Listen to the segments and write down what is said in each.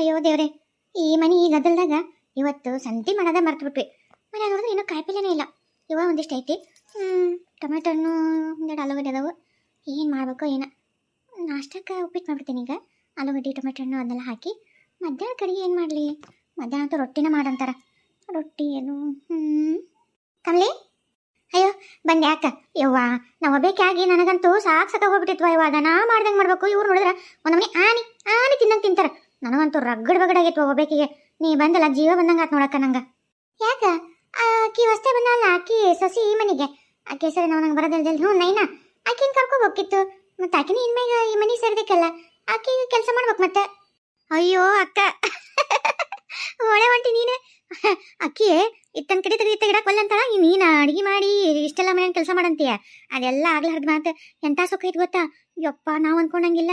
ಅಯ್ಯೋ ದೇವ್ರೆ, ಈ ಮನೆ ಈ ಗದ್ದಲ್ದಾಗ ಇವತ್ತು ಸಂತಿ ಮಾಡೋದ ಮರ್ತು ಬಿಟ್ವಿ ಮನೆ ನೋಡಿದ್ರೆ ಏನೋ ಕಾಯಿಪಲ್ಯನೇ ಇಲ್ಲ. ಇವ ಒಂದಿಷ್ಟು ಐತಿ. ಟೊಮೆಟೊ ಹಣ್ಣು ಒಂದೆರಡು ಆಲೂಗಡ್ಡೆ ಅದಾವು. ಏನು ಮಾಡಬೇಕು ಏನೋ. ನಾಷ್ಟಕ್ಕೆ ಉಪ್ಪಿಟ್ಟು ಮಾಡ್ಬಿಡ್ತೀನಿ ಈಗ. ಆಲೂಗಡ್ಡೆ ಟೊಮೆಟೊ ಹಣ್ಣು ಅದೆಲ್ಲ ಹಾಕಿ ಮಧ್ಯಾಹ್ನ ಕಡೆಗೆ ಏನು ಮಾಡಲಿ? ಮಧ್ಯಾಹ್ನ ಅಂತೂ ರೊಟ್ಟಿನ ಮಾಡಂತಾರ. ರೊಟ್ಟಿ ಏನು? ಹ್ಞೂ ಕಮಲಿ? ಅಯ್ಯೋ, ಬಂದೆ ಯಾಕ? ಯವ್ವ, ನಾವು ಆಗಿ ನನಗಂತೂ ಸಾಕು ಸಾಕಾಗಿ ಹೋಗ್ಬಿಟ್ಟಿತ್ವ. ಯವ್ವ ನಾ ಮಾಡ್ದಂಗೆ ಮಾಡ್ಬೇಕು. ಇವ್ರು ನೋಡಿದ್ರೆ ಒಂದು ಮನೆ ಆನಿ ಆನಿ ತಿನ್ನಂಗೆ ತಿಂತಾರ. ನನಗಂತೂ ರಗ್ಗಡ್ ಬಗಡಾಗಿತ್ತು ಹೋಗ್ಬೇಕಿಗೆ ನೀ ಬಂದಲ್ಲ ಜೀವ ಬಂದಂಗ ಆತ್ ನೋಡಕ್ಕ ನಂಗ. ಯಾಕ? ಆಕಿ ವಸ್ತೆ ಬಂದಲ್ಲ ಆಕಿ ಸೊಸಿ ಈ ಮನೆಗೆ. ಆಕೆ ಸರಿ ನಾವು ನಂಗೆ ಬರೋದಿಲ್ಲ ಹ್ಞೂ ನೈನಾ? ಆಕಿನ ಕರ್ಕೋಬೇಕಿತ್ತು ಮತ್ತೆ ಆಕಿನ ಇನ್ಮೇಗ ಈ ಮನೆ ಸೇರಿದಕ್ಕಲ್ಲ. ಆಕಿ ಕೆಲಸ ಮಾಡ್ಬೇಕು ಮತ್ತೆ? ಅಯ್ಯೋ ಅಕ್ಕ. ಒಳ್ಳೆ ಹೊಂಟಿ ನೀನೆ. ಅಕ್ಕಿ ಇತ್ತನ್ ಕಡೆ ತೆಗಿ ತೆಗಿಡಕ್ ಒಲ್ಲಂತಾಳ ನೀನ ಅಡಿಗೆ ಮಾಡಿ, ಇಷ್ಟೆಲ್ಲ ಮನೆ ಕೆಲಸ ಮಾಡಂತೀಯ? ಅದೆಲ್ಲ ಆಗ್ಲಾರ್ದ ಮಾತು. ಎಂತ ಸುಖ ಐತಿ ಗೊತ್ತಾ? ಯಪ್ಪ, ನಾವು ಅನ್ಕೊಂಡಂಗಿಲ್ಲ.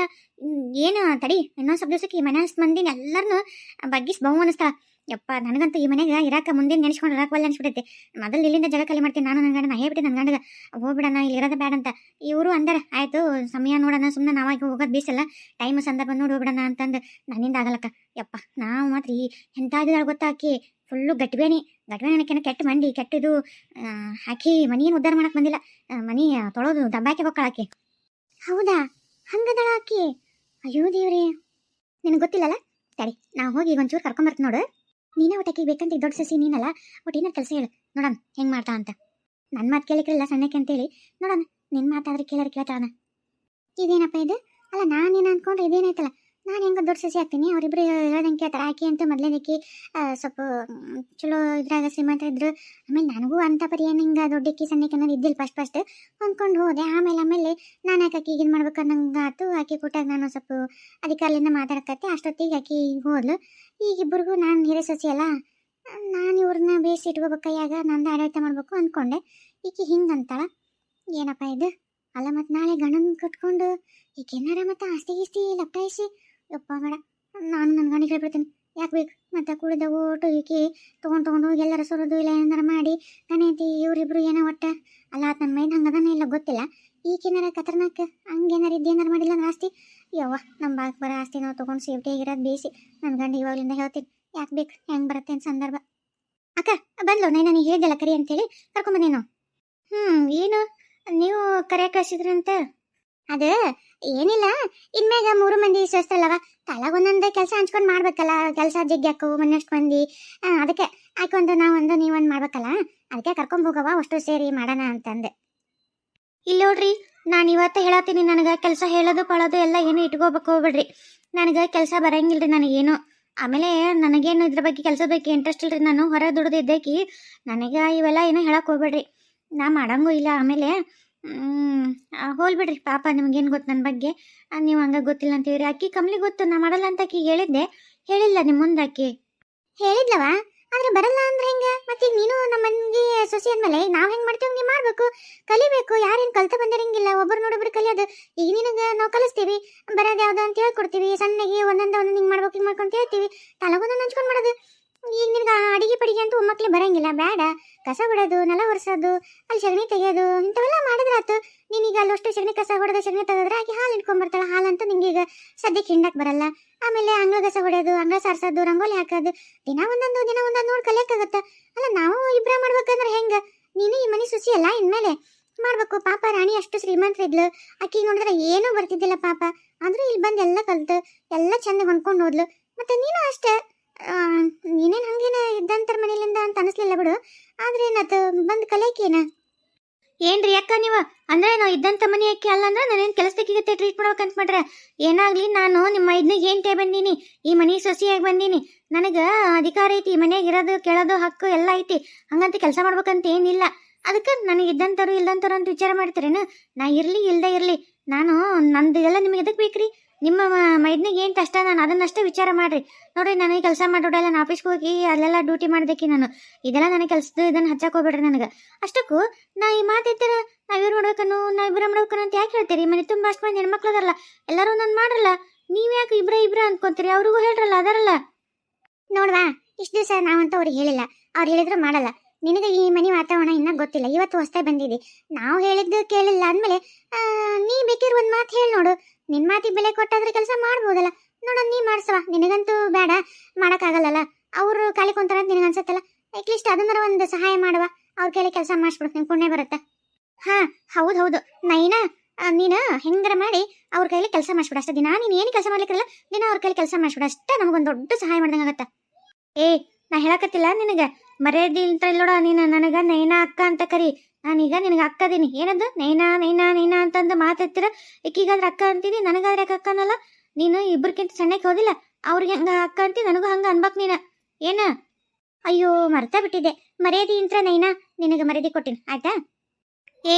ಏನು ತಡಿ, ಇನ್ನೊಂದು ಸ್ವಲ್ಪ ದಿವಸಕ್ಕೆ ಮನೆ ಮಂದಿನ ಎಲ್ಲರನ್ನೂ ಬಗ್ಗಿಸ್ ಬಹು ಅನಿಸ್ತಾಳ ಯಪ್ಪ, ನನಗಂತೂ ಈ ಮನೆಗೆ ಇರಾಕ ಮುಂದಿನ ನೆನೆಸ್ಕೊಂಡು ಇರಾಕ ಒಲ್ಲ ಅನ್ಸ್ಬಿಟ್ಟೈತಿ ಮೊದಲು ಇಲ್ಲಿಂದ ಜಗ ಖಾಲಿ ಮಾಡ್ತೀನಿ ನಾನು ನನ್ನ ಗಂಡ ನಾ ನನ್ನ ಗಂಡಗ ಹೋಗ್ಬಿಡಣ ಇಲ್ಲಿ ಇರೋದ ಬೇಡ ಅಂತ. ಇವರು ಅಂದಾರ, ಆಯಿತು, ಸಮಯ ನೋಡೋಣ ಸುಮ್ಮನೆ ನಾವಾಗಿ ಹೋಗೋದು ಬೀಸಲ್ಲ ಟೈಮ್ ಸಂದರ್ಭ ನೋಡಿ ಹೋಗ್ಬಿಡಣ ಅಂತಂದು ನನ್ನಿಂದ ಆಗಲ್ಲಕ್ಕ. ಯಪ್ಪ, ನಾವು ಮಾತ್ರ ಈ ಎಂಥ ಇದ್ದಾಳ ಗೊತ್ತಾಕಿ ಫುಲ್ಲು ಗಟ್ಬೇನಿ ಗಟ್ಬೇನಿ ಅನ್ನೋಕೆನ ಕೆಟ್ಟ ಮಂಡಿ ಕೆಟ್ಟದು ಹಾಕಿ ಮನಿಯನ್ನು ಉದ್ಧಾರ ಮಾಡಕ್ಕೆ ಬಂದಿಲ್ಲ. ಮನೆ ತೊಳೋದು, ದಬ್ಬಾಕಿ ಬೊಕ್ಕಳಾಕಿ ಹೌದಾ? ಹಂಗದಳ ಆಕಿ. ಅಯ್ಯೋ ದೇವ್ರಿ. ನಿನಗೆ ಗೊತ್ತಿಲ್ಲಲ್ಲ? ಸರಿ ನಾವು ಹೋಗಿ ಈಗ ಒಂಚೂರು ಕರ್ಕೊಂಬರ್ತೀನಿ ನೋಡು. ನೀನೇ ಊಟಕ್ಕೆ ಬೇಕಂತ ದೊಡ್ಡ ಸಸಿ ನೀನಲ್ಲ? ಒಟ್ಟು ಏನಾರು ಕೆಲಸ ಹೇಳು. ನೋಡೋಣ, ಹೆಂಗೆ ಮಾಡ್ತಾ ಅಂತ. ನನ್ನ ಮಾತು ಕೇಳಿಕ್ರಲ್ಲ ಸಣ್ಣಕ್ಕೆ ಅಂತೇಳಿ. ನೋಡೋಣ ನಿನ್ನ ಮಾತಾದ್ರೆ ಕೇಳೋರು ಕೇಳ್ತಾನ ಇದೇನಪ್ಪ ಇದು? ಅಲ್ಲ, ನಾನೇನು ಅನ್ಕೊಂಡ್ರೆ ಇದೇನಾಯ್ತಲ್ಲ? ನಾನು ಹೆಂಗೆ ದೊಡ್ಡ ಸಸಿ ಹಾಕ್ತೀನಿ. ಅವರಿಬ್ರು ಹೇಳ್ದಂಗೆ ಕೇಳ್ತಾರೆ. ಆಕೆ ಅಂತ ಮೊದಲೇದಕ್ಕೆ ಸ್ವಲ್ಪ ಚಲೋ ಇದ್ರಾಗ ಶ್ರೀಮಂತ ಇದ್ರು. ಆಮೇಲೆ ನನಗೂ ಅಂತ ಪರಿ ಏನು ಹಿಂಗೆ ದೊಡ್ಡಕ್ಕಿ ಸಣ್ಣಕ್ಕೆ ಅನ್ನೋದು ಇದ್ದಿಲ್ಲ ಫಸ್ಟ್ ಫಸ್ಟ್ ಅಂದ್ಕೊಂಡು ಹೋದೆ. ಆಮೇಲೆ ಆಮೇಲೆ ನಾನು ಯಾಕೆ ಆಕಿಗೆ ಇದು ಮಾಡ್ಬೇಕು ನಂಗೆ ಆತು. ಆಕೆ ಕೊಟ್ಟಾಗ ನಾನು ಸ್ವಲ್ಪ ಅಲ್ಲಿಂದ ಮಾತಾಡಕತ್ತೆ. ಅಷ್ಟೊತ್ತಿಗೆ ಆಕಿ ಹೋದ್ಲು. ಈಗ ಇಬ್ಬರಿಗೂ ನಾನು ಹಿರೇ ಸಸಿ ಅಲ್ಲ. ನಾನು ಇವ್ರನ್ನ ಬೇಯಿಸಿ ಇಟ್ಕೋಬೇಕಾಯಾಗ ಕೈಯಾಗ. ನಂದು ಆಡಳಿತ ಮಾಡಬೇಕು ಅಂದ್ಕೊಂಡೆ ಈಕೆ ಹಿಂಗೆ ಅಂತಾಳ. ಏನಪ್ಪ ಇದು? ಅಲ್ಲ ಮತ್ತು ನಾಳೆ ಗಂಡನ ಕಟ್ಕೊಂಡು ಈಗ ಏನಾರ ಮತ್ತು ಆಸ್ತಿ ಗೀಸ್ತಿ ಲಪ್ಟಾಯಿಸಿ ಯಪ್ಪ ಬೇಡ, ನಾನು ನನ್ನ ಗಂಡ ಹೇಳ್ಬಿಡ್ತೀನಿ. ಯಾಕೆ ಬೇಕು? ಮತ್ತೆ ಕುಡಿದ ಓಟು ಈಕಿ ತೊಗೊಂಡು ತೊಗೊಂಡು ಹೋಗಿ ಎಲ್ಲರ ಸುರಿದು ಇಲ್ಲ ಏನಾರ ಮಾಡಿ ಗಣೇತಿ ಇವರಿಬ್ರು ಏನೋ ಒಟ್ಟ. ಅಲ್ಲ ಆತ ನನ್ನ ಮೈಂಡ್ ಹಂಗದನೇ ಇಲ್ಲ ಗೊತ್ತಿಲ್ಲ. ಈಗೇನಾರ ಕತರ್ನಾಕ ಹಂಗೇನಾರ ಇದ್ದೇನಾರ ಮಾಡಿಲ್ಲ ಅಂದ್ರೆ ಆಸ್ತಿ? ಯವ್ವ ನಮ್ಮ ಬಾಕ್ ಬರೋ ಆಸ್ತಿ ನಾವು ತೊಗೊಂಡು ಸೇಫ್ಟಿ ಆಗಿರೋದು ಬೇಯಿಸಿ ನನ್ನ ಗಂಡ ಇವಾಗಲಿಂದ ಹೇಳ್ತೀನಿ. ಯಾಕೆ ಬೇಕು? ಹೆಂಗೆ ಬರುತ್ತೆ ಅಂತ ಸಂದರ್ಭ. ಅಕ್ಕ, ಬಂದ್ಲು ನೈ ನನಗೆ ಹೇಳ್ದಲ್ಲ ಕರಿ ಅಂತೇಳಿ. ಕರ್ಕೊಂಬಂದೇನು ಹ್ಞೂ ಏನು? ನೀವು ಕರೆ ಕಳಿಸಿದ್ರಂತ? ಅದು ಏನಿಲ್ಲ, ಇನ್ಮ್ಯಾಗ ಮೂರು ಮಂದಿ ಸೇರ್ಸ್ತಲ್ಲವ ತಲಾಗ ಒಂದೊಂದೇ ಕೆಲಸ ಹಂಚ್ಕೊಂಡು ಮಾಡ್ಬೇಕಲ್ಲ, ಕೆಲಸ ಜಗ್ಗಿ ಹಾಕವು ಮನೆಯಷ್ಟು ಮಂದಿ ಅದಕ್ಕೆ ಆಯ್ಕೊಂದು ನಾವೊಂದು ನೀವೊಂದು ಮಾಡ್ಬೇಕಲ್ಲ? ಅದಕ್ಕೆ ಕರ್ಕೊಂಡ್ ಹೋಗವ ಅಷ್ಟು ಸೇರಿ ಮಾಡೋಣ ಅಂತಂದೆ. ಇಲ್ಲ ನೋಡ್ರಿ, ನಾನು ಇವತ್ತು ಹೇಳತ್ತೀನಿ, ನನಗೆ ಕೆಲಸ ಹೇಳೋದು ಪಳೋದು ಎಲ್ಲ ಏನು ಇಟ್ಕೋಬೇಕು ಹೋಗ್ಬೇಡ್ರಿ ನನಗೆ ಕೆಲಸ ಬರಂಗಿಲ್ರಿ ನನಗೇನು. ಆಮೇಲೆ ನನಗೇನು ಇದ್ರ ಬಗ್ಗೆ ಕೆಲಸ ಬೇಕು ಇಂಟ್ರೆಸ್ಟ್ ಇಲ್ರಿ ನಾನು ಹೊರ ದುಡ್ದು ಇದ್ದೇಕಿ ನನಗೆ ಇವೆಲ್ಲ ಏನು ಹೇಳಕ್ ಹೋಗ್ಬೇಡ್ರಿ. ನಾ ಮಾಡಂಗೂ ಇಲ್ಲ, ಆಮೇಲೆ ಹೋಲ್ ಬಿಡ್ರಿ ಪಾಪ ನಿಮ್ಗೇನು ಗೊತ್ತು ನನ್ನ ಬಗ್ಗೆ? ನೀವು ಹಂಗೆ ಗೊತ್ತಿಲ್ಲ ಅಂತೀವ್ರಿ ಅಕ್ಕಿ ಕಮ್ಲಿ ಗೊತ್ತು, ನಾ ಮಾಡಲ್ಲ ಅಂತ ಅಕ್ಕಿ ಹೇಳಿದ್ದೆ. ಹೇಳಿಲ್ಲ ನಿಮ್ಮ ಮುಂದೆ ಅಕ್ಕಿ. ಹೇಳಿದ್ಲವ? ಆದ್ರೆ ಬರಲ್ಲ ಅಂದ್ರೆ ಹೆಂಗೆ? ಮತ್ತೆ ನೀನು ನಮ್ಮ ಮನೆಗೆ ಸೊಸೆ ಅಂದ್ಮೇಲೆ ನಾವು ಹೆಂಗೆ ಮಾಡ್ತೀವಿ? ನೀವು ಮಾಡಬೇಕು. ಕಲಿಬೇಕು. ಯಾರೇನು ಕಲ್ತ ಬಂದಿರಂಗಿಲ್ಲ ಒಬ್ಬರು ನೋಡೊಬ್ರು ಕಲಿಯೋದು. ಈಗ ನಿನಗೆ ನಾವು ಕಲಿಸ್ತೀವಿ. ಬರೋದು ಯಾವ್ದು ಅಂತ ಹೇಳ್ಕೊಡ್ತೀವಿ. ಸಣ್ಣಗೆ ಒಂದೊಂದು ಒಂದೊಂದು ಹಿಂಗೆ ಮಾಡ್ಬೇಕು, ಹಿಂಗೆ ಮಾಡ್ಕೊಂತ ಹೇಳ್ತೀವಿ. ತಲಗೊಂದು ಹಂಚ್ಕೊಂಡು ಮಾಡೋದು. ಈಗ ನಿನಗೆ ಅಡಿಗೆ ಪಡಿಗೆ ಅಂತೂ ಮಕ್ಳಿಗೆ ಬರಂಗಿಲ್ಲ, ಬೇಡ. ಕಸ ಹೊಡೋದು, ನೆಲ ಒರೆಸೋದು, ಅಲ್ಲಿ ಸಗಣಿ ತೆಗೆಯೋದು, ಇಂಥವೆಲ್ಲ ಮಾಡಿದ್ರಾತು ನೀನೀಗ ಅಲ್ಲಷ್ಟು ಸಗಣಿ ಕಸ ಹೊಡೆದು ಸಗಣಿ ತೆಗೆದ್ರೆ ಆಕೆ ಹಾಲು ಇಟ್ಕೊಂಡ್ಬರ್ತಾಳೆ ಹಾಲಂತೂ ನಿಂಗೆ ಈಗ ಸದ್ಯಕ್ಕೆ ಹಿಂಡಕ್ಕೆ ಬರಲ್ಲ. ಆಮೇಲೆ ಅಂಗಳ ಕಸ ಹೊಡೆಯೋದು, ಅಂಗಳ ಸಾರಿಸೋದು, ರಂಗೋಲಿ ಹಾಕೋದು, ದಿನ ಒಂದೊಂದು ದಿನ ಒಂದೊಂದು ನೋಡಿ ಕಲಿಯಕ್ಕಾಗತ್ತೆ? ಅಲ್ಲ ನಾವು ಇಬ್ಬರ ಮಾಡ್ಬೇಕಂದ್ರೆ ಹೆಂಗೆ? ನೀನು ಈ ಮನೆ ಸುಸಿ ಅಲ್ಲ ಇನ್ಮೇಲೆ? ಮಾಡ್ಬೇಕು. ಪಾಪ ರಾಣಿ ಅಷ್ಟು ಶ್ರೀಮಂತರಿದ್ಲು. ಅಕ್ಕಿ ನೋಡಿದ್ರೆ ಏನೂ ಬರ್ತಿದ್ದಿಲ್ಲ ಪಾಪ. ಆದರೂ ಇಲ್ಲಿ ಬಂದು ಎಲ್ಲ ಕಲಿತು, ಎಲ್ಲ ಚೆಂದ ಹೊಂದ್ಕೊಂಡು ಹೋದ್ಲು ಮತ್ತೆ ನೀನು ಅಷ್ಟೇ? ಆ, ನೀನೇನ್ ಹಂಗೇನ ಇದ್ದಂತರ ಮನೇಲಿಂದ ಅಂತ ಅನಿಸ್ಲಿಲ್ಲ ಬಿಡು. ಆದ್ರೆ ಏನಾತು? ಬಂದ್ ಕಲಿಯಕೇನ ಏನ್ರಿ ಅಕ್ಕ ನೀವು? ಅಂದ್ರೆ ನಾವು ಇದ್ದಂತ ಮನೆ ಯಾಕೆ ಅಲ್ಲ ಅಂದ್ರೆ ನಾನೇನು ಕೆಲಸದಕ್ಕಿಗತ್ತೆ ಟ್ರೀಟ್ ಮಾಡ್ಬೇಕಂತ ಮಾಡ್ರೆ? ಏನಾಗ್ಲಿ ನಾನು ನಿಮ್ಮ ಇದನ್ನ ಏನ್ಟೇ ಬಂದೀನಿ? ಈ ಮನೆ ಸೊಸಿಯಾಗಿ ಬಂದೀನಿ. ನನಗೆ ಅಧಿಕಾರ ಐತಿ ಈ ಮನೆಯಾಗ ಇರೋದು ಕೇಳೋದು ಹಕ್ಕು ಎಲ್ಲ ಐತಿ. ಹಂಗಂತ ಕೆಲಸ ಮಾಡ್ಬೇಕಂತ ಏನಿಲ್ಲ. ಅದಕ್ಕೆ ನನಗೆ ಇದ್ದಂಥವ್ರು ಇಲ್ದಂಥವ್ರು ಅಂತ ವಿಚಾರ ಮಾಡ್ತೀರೇನು? ನಾ ಇರಲಿ ಇಲ್ಲದೆ ಇರಲಿ. ನಾನು ನಂದು ಎಲ್ಲ ನಿಮಗೆ ಎದಕ್ಕೆ ಬೇಕ್ರಿ? ನಿಮ್ಮ ಮೈದ್ನಿಗೆ ಏನು ಕಷ್ಟ? ನಾನು ಅದನ್ನಷ್ಟೇ ವಿಚಾರ ಮಾಡ್ರಿ. ನೋಡ್ರಿ, ನನಗೆ ಕೆಲಸ ಮಾಡೋಡಲ್ಲ ನಾನು ಆಫೀಸ್ಗೆ ಹೋಗಿ ಅಲ್ಲೆಲ್ಲ ಡ್ಯೂಟಿ ಮಾಡ್ದಕ್ಕೆ ನಾನು. ಇದೆಲ್ಲ ನನಗೆ ಕೆಲಸದ ಇದನ್ನು ಹಚ್ಚಕ್ಕೆ ಹೋಗ್ಬೇಡ್ರಿ ನನಗೆ. ಅಷ್ಟಕ್ಕೂ ನಾ ಈ ಮಾತಿರ್ತಾರ ಇವ್ರು ಮಾಡ್ಬೇಕನ್ನು ನಾವಿಬ್ರ ಮಾಡ್ಬೇಕನ್ನು ಅಂತ ಯಾಕೆ ಹೇಳ್ತೀರಿ? ಮನೆ ತುಂಬ ಅಷ್ಟು ಮಂದಿ ಹೆಣ್ಮಕ್ಳು ಅದಾರಲ್ಲ ಎಲ್ಲರೂ ನಾನು ಮಾಡ್ರಲ್ಲ. ನೀವು ಯಾಕೆ ಇಬ್ರ ಇಬ್ರ ಅನ್ಕೊಂತೀರಿ? ಅವ್ರಿಗೂ ಹೇಳ್ರಲ್ಲ, ಅದರಲ್ಲ. ನೋಡ್ವಾ, ಇಷ್ಟು ದಿವಸ ನಾವಂತ ಅವ್ರಿಗೆ ಹೇಳಿಲ್ಲ. ಅವ್ರು ಹೇಳಿದ್ರು ಮಾಡಲ್ಲ. ನಿನಗೆ ಈ ಮನೆ ವಾತಾವರಣ ಇನ್ನೂ ಗೊತ್ತಿಲ್ಲ. ಇವತ್ತು ಹೊಸ್ತೆ ಬಂದಿದೆ. ನಾವು ಹೇಳಿದ್ದು ಕೇಳಿಲ್ಲ. ಅಂದಮೇಲೆ ನೀ ಬೇಕಿರೋ ಒಂದು ಮಾತು ಹೇಳಿ ನೋಡು. ನಿನ್ನ ಮಾತಿಗೆ ಬೆಲೆ ಕೊಟ್ಟಾದ್ರೆ ಕೆಲಸ ಮಾಡ್ಬೋದಲ್ಲ. ನೋಡ, ನೀ ಮಾಡ್ಸವ ನಿನಗಂತೂ ಬೇಡ. ಮಾಡೋಕ್ಕಾಗಲ್ಲಲ್ಲ. ಅವರು ಖಾಲಿ ಕುಂತಾರ ಅನ್ಸತ್ತಲ್ಲ ಅಟ್ಲೀಸ್ಟ್ ಅದನ್ನ ಒಂದು ಸಹಾಯ ಮಾಡುವ. ಅವ್ರ ಕೈಲಿ ಕೆಲಸ ಮಾಡಿಸ್ಬಿಡ್ತೀನಿ ಪುಣ್ಯ ಬರುತ್ತೆ. ಹಾ, ಹೌದು ಹೌದು. ನೈನಾ ನೀನು ಹೆಂಗರ ಮಾಡಿ ಅವ್ರ ಕೈಲಿ ಕೆಲಸ ಮಾಡಿಸ್ಬಿಡ. ಅಷ್ಟೇ ದಿನ ನೀನು ಏನು ಕೆಲಸ ಮಾಡ್ಲಿಕ್ಕಿಲ್ಲ ದಿನ ಅವ್ರ ಕೈಲಿ ಕೆಲಸ ಮಾಡಿಸ್ಬಿಡ. ಅಷ್ಟೇ ನಮಗೊಂದು ದೊಡ್ಡ ಸಹಾಯ ಮಾಡ್ದಂಗೆ ಆಗತ್ತೆ ಏ, ನಾ ಹೇಳಕತ್ತಿಲ್ಲ ನಿನಗೆ? ಮರ್ಯಾದೆ ಅಂತ ಇಲ್ಲೋಡ ನೀನು ನನಗೆ ನೈನಾ ಅಕ್ಕ ಅಂತ ಕರಿ. ನಾನೀಗ ನಿನಗೆ ಅಕ್ಕದೀನಿ. ಏನದು? ನೈನಾ ನೈನಾ ನೈನಾ ಅಂತಂದು ಮಾತಾಡ್ತೀರ? ಈಕೀಗಾದ್ರೆ ಅಕ್ಕ ಅಂತೀನಿ ನನಗಾದ್ರೆ ಯಾಕೆ ಅಕ್ಕ ಅನ್ನಲ್ಲ ನೀನು ಇಬ್ಬರಿಗಿಂತ ಸಣ್ಣಕ್ಕೆ ಹೋದಿಲ್ಲ. ಅವ್ರಿಗೆ ಹಂಗ ಅಕ್ಕ ಅಂತಿ, ನನಗೂ ಹಂಗ ಅನ್ಬೇಕು ನೀನು. ಏನ? ಅಯ್ಯೋ, ಮರ್ತಾ ಬಿಟ್ಟಿದ್ದೆ. ಮರ್ಯಾದೆ ಇಂತ್ರ ನೈನಾ? ನಿನಗೆ ಮರ್ಯಾದೆ ಕೊಟ್ಟಿನಿ. ಆಯ್ತಾ? ಏ,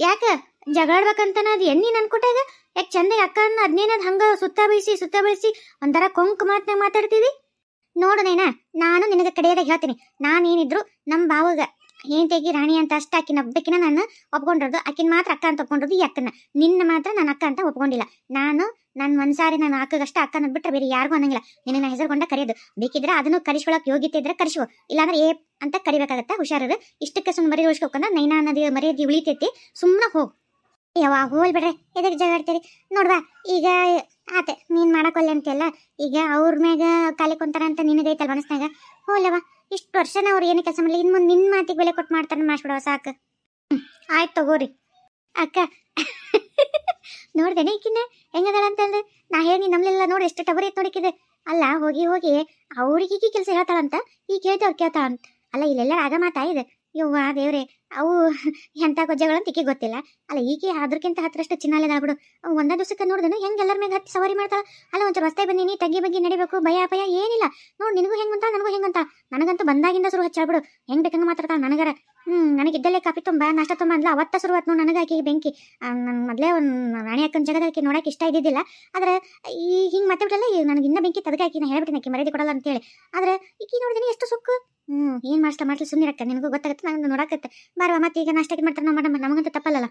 ಯಾಕ? ಜಗಾಡ್ಬೇಕಂತನ ಅದು ಎನ್ ನೀನು ಅನ್ಕೊಟ್ಟಾಗ ಯಾಕೆ ಚಂದ ಅಕ್ಕ ಅನ್ನ ಅದ್ನೇನದ್ ಹಂಗೆ ಸುತ್ತ ಬೀಸಿ ಸುತ್ತ ಬೀಸಿ ಒಂಥರ ಕೊಂಕ್ ಮಾತನಾಗ ಮಾತಾಡ್ತಿದಿ? ನೋಡು ನೈನಾ ನಾನು ನಿನಗೆ ಕಡೆಯದಾಗ ಹೇಳ್ತೀನಿ. ನಾನೇನಿದ್ರು ನಮ್ಮ ಬಾವಗ. ಹೆಂಡತಿಯಾಗಿ ರಾಣಿ ಅಂತ ಅಷ್ಟು ಆಕಿನ ಒಬ್ಬಕಿನ ನಾನು ಒಪ್ಕೊಂಡಿರೋದು. ಆಕಿನ ಮಾತ್ರ ಅಕ್ಕ ಅಂತ ಒಪ್ಕೊಂಡಿರೋದು ಈ ಅಕ್ಕನ. ನಿನ್ನ ಮಾತ್ರ ನಾನು ಅಕ್ಕ ಅಂತ ಒಪ್ಕೊಂಡಿಲ್ಲ. ನಾನು ನನ್ನ ಮನ್ಸಾರಿ ನಾನು ಅಕ್ಕಗಷ್ಟೇ ಅಕ್ಕ ಬಿಟ್ಟರೆ ಬೇರೆ ಯಾರಿಗೂ ಅನ್ನಂಗಿಲ್ಲ. ನಿನ್ನ ಹೆಸರುಗೊಂಡ ಕರೆಯೋದು. ಬೇಕಿದ್ರೆ ಅದನ್ನು ಕರಿಸ್ಕೊಳಕ್ ಯೋಗ್ಯತೆ ಇದ್ರೆ ಕರಿಸುವ. ಇಲ್ಲಾಂದ್ರೆ ಏ ಅಂತ ಕರಿಬೇಕಾಗತ್ತೆ? ಹುಷಾರದು ಇಷ್ಟಕ್ಕೆ ಸುಮ್ಮನೆ ಮರಿ ಉಳಿಸ್ಕೋಕಂದ್ರೆ ನೈನಾ ಅನ್ನೋದು ಮರ್ಯಾದೆ ಉಳಿತೈತಿ. ಸುಮ್ಮನೆ ಹೋಗ್. ಯಾವಾಗ ಹೋಲ್ ಬಿಡ್ರಿ. ಎದಕ್ಕೆ ಜಗಾಡ್ತೀರಿ? ನೋಡ್ವಾ, ಈಗ ಆತೆ ನೀನ್ ಮಾಡಕೊಲ್ಲ ಅಂತೆಲ್ಲ ಈಗ ಅವ್ರ ಮ್ಯಾಗ ಕಾಲಿ ಕೊಂತಾರ ಅಂತ ನಿನಗೈತಲ್ ಮನಸ್ನಾಗ ಹೋಲವ ಇಷ್ಟು ವರ್ಷನ ಅವ್ರು ಏನು ಕೆಲಸ ಮಾಡಲಿ ಇನ್ನು ನಿನ್ನ ಮಾತಿಗೆ ಬೆಲೆ ಕೊಟ್ಟು ಮಾಡ್ತಾರ ಮಾಡಿಸ್ಬಿಡವ ಸಾಕು. ಆಯ್ತು ತಗೋರಿ. ಅಕ್ಕ ನೋಡ್ದೇನೆ ಈಕಿನ ಹೆಂಗದಾಳ ಅಂತಂದ್ರೆ, ನಾ ಹೇಳಿ ನಮ್ಲೆಲ್ಲ ನೋಡಿ ಎಷ್ಟು ಟಬರಿ ಐತ್ ನೋಡಿಕಿದೆ ಅಲ್ಲ, ಹೋಗಿ ಹೋಗಿ ಅವ್ರಿಗೆ ಈಕಿ ಕೆಲಸ ಹೇಳ್ತಾಳಂತ ಈಗ ಹೇಳ್ತೇವ್ರು ಕೇಳ್ತಾಳಂತ. ಅಲ್ಲ, ಇಲ್ಲೆಲ್ಲ ಆಗ ಮಾತಾ ಇದೆ ಯವ್ವ ದೇವ್ರೆ ಅವು ಎಂಥ ಅಂತ ಈಕೆ ಗೊತ್ತಿಲ್ಲ. ಅಲ್ಲ, ಈಕೆ ಅದ್ರಕ್ಕಿಂತ ಹತ್ರಷ್ಟು ಚಿನ್ನಾಲೆದ ಬಿಡು. ಒಂದ ದಿವಸಕ್ಕೆ ನೋಡಿದನು ಹೆಂಗೆ ಎಲ್ಲರ ಮೇಲೆ ಹತ್ತಿ ಸವಾರಿ ಮಾಡ್ತಾಳ. ಅಲ್ಲ, ಒಂಚೂರು ರಸ್ತೆ ಬಂದೀನಿ, ತಗ್ಗಿ ಬಗ್ಗೆ ನಡಿಬೇಕು, ಭಯ ಅಪಾಯ ಏನಿಲ್ಲ. ನೋಡ್, ನಿನಗೂ ಹೆಂಗಂತ ನನಗೂ ಹೆಂಗಂತ ನನಗಂತೂ ಬಂದಾಗಿಂದ ಶುರು ಹಚ್ಚಾಳ್ಬಿಡು ಹೆಂಗ್ ಬೇಕಂಗ ಮಾತಾಡ್ತಾಳ ನನಗರ. ಹ್ಮ್, ನನಗೆ ಇದ್ದಲ್ಲೇ ಕಾಫಿ ತುಂಬ ನಾಷ್ಟ ತುಂಬ ಅಂದ್ಲ. ಅವತ್ತ ಶುರು ಆತ್ ನೋಡಿ ನನಗೆ ಆಕಿ ಬೆಂಕಿ ನನ್ನ ಮೊದಲೇ ಒಂದು ರಾಣಿ ಅಕ್ಕನ ಜಗದ ಆಕಿ ನೋಡಕ್ಕೆ ಇಷ್ಟ ಇದ್ದಿದ್ದಿಲ್ಲ. ಆದ್ರೆ ಈ ಹಿಂಗೆ ಮತ್ತೆ ಬಿಟ್ಟಲ್ಲ ನನಗೆ ಇನ್ನ ಬೆಂಕಿ ತದಕಾಕಿ ನಾನು ಹೇಳ್ಬಿಟ್ಟಿನ ಆಕಿ ಮರ್ಯಾದೆ ಕೊಡಲ್ಲ ಅಂತೇಳಿ. ಆದ್ರೆ ಈಕಿ ನೋಡಿದೀನಿ ಎಷ್ಟು ಸುಕ್ಕು. ಹ್ಮ್, ಏನ್ ಮಾಡ್ತಾ ಮಾಡ್ಲಿ ಸುಮ್ಮನಿರಕ್ಕ ನಿನಗೂ ಗೊತ್ತಾಗತ್ತೆ ನಂಗೆ ನೋಡಕತ್ತೆ. ಬಾರವ ಮತ್ತೆ ಈಗ ನಾಷ್ಟಕ್ಕೆ ಮಾಡ್ತಾರೆ ನಾವು ಮಾಡಮ್ಮ ನಮಗಂತೂ ತಪ್ಪಲ್ಲಲ್ಲ.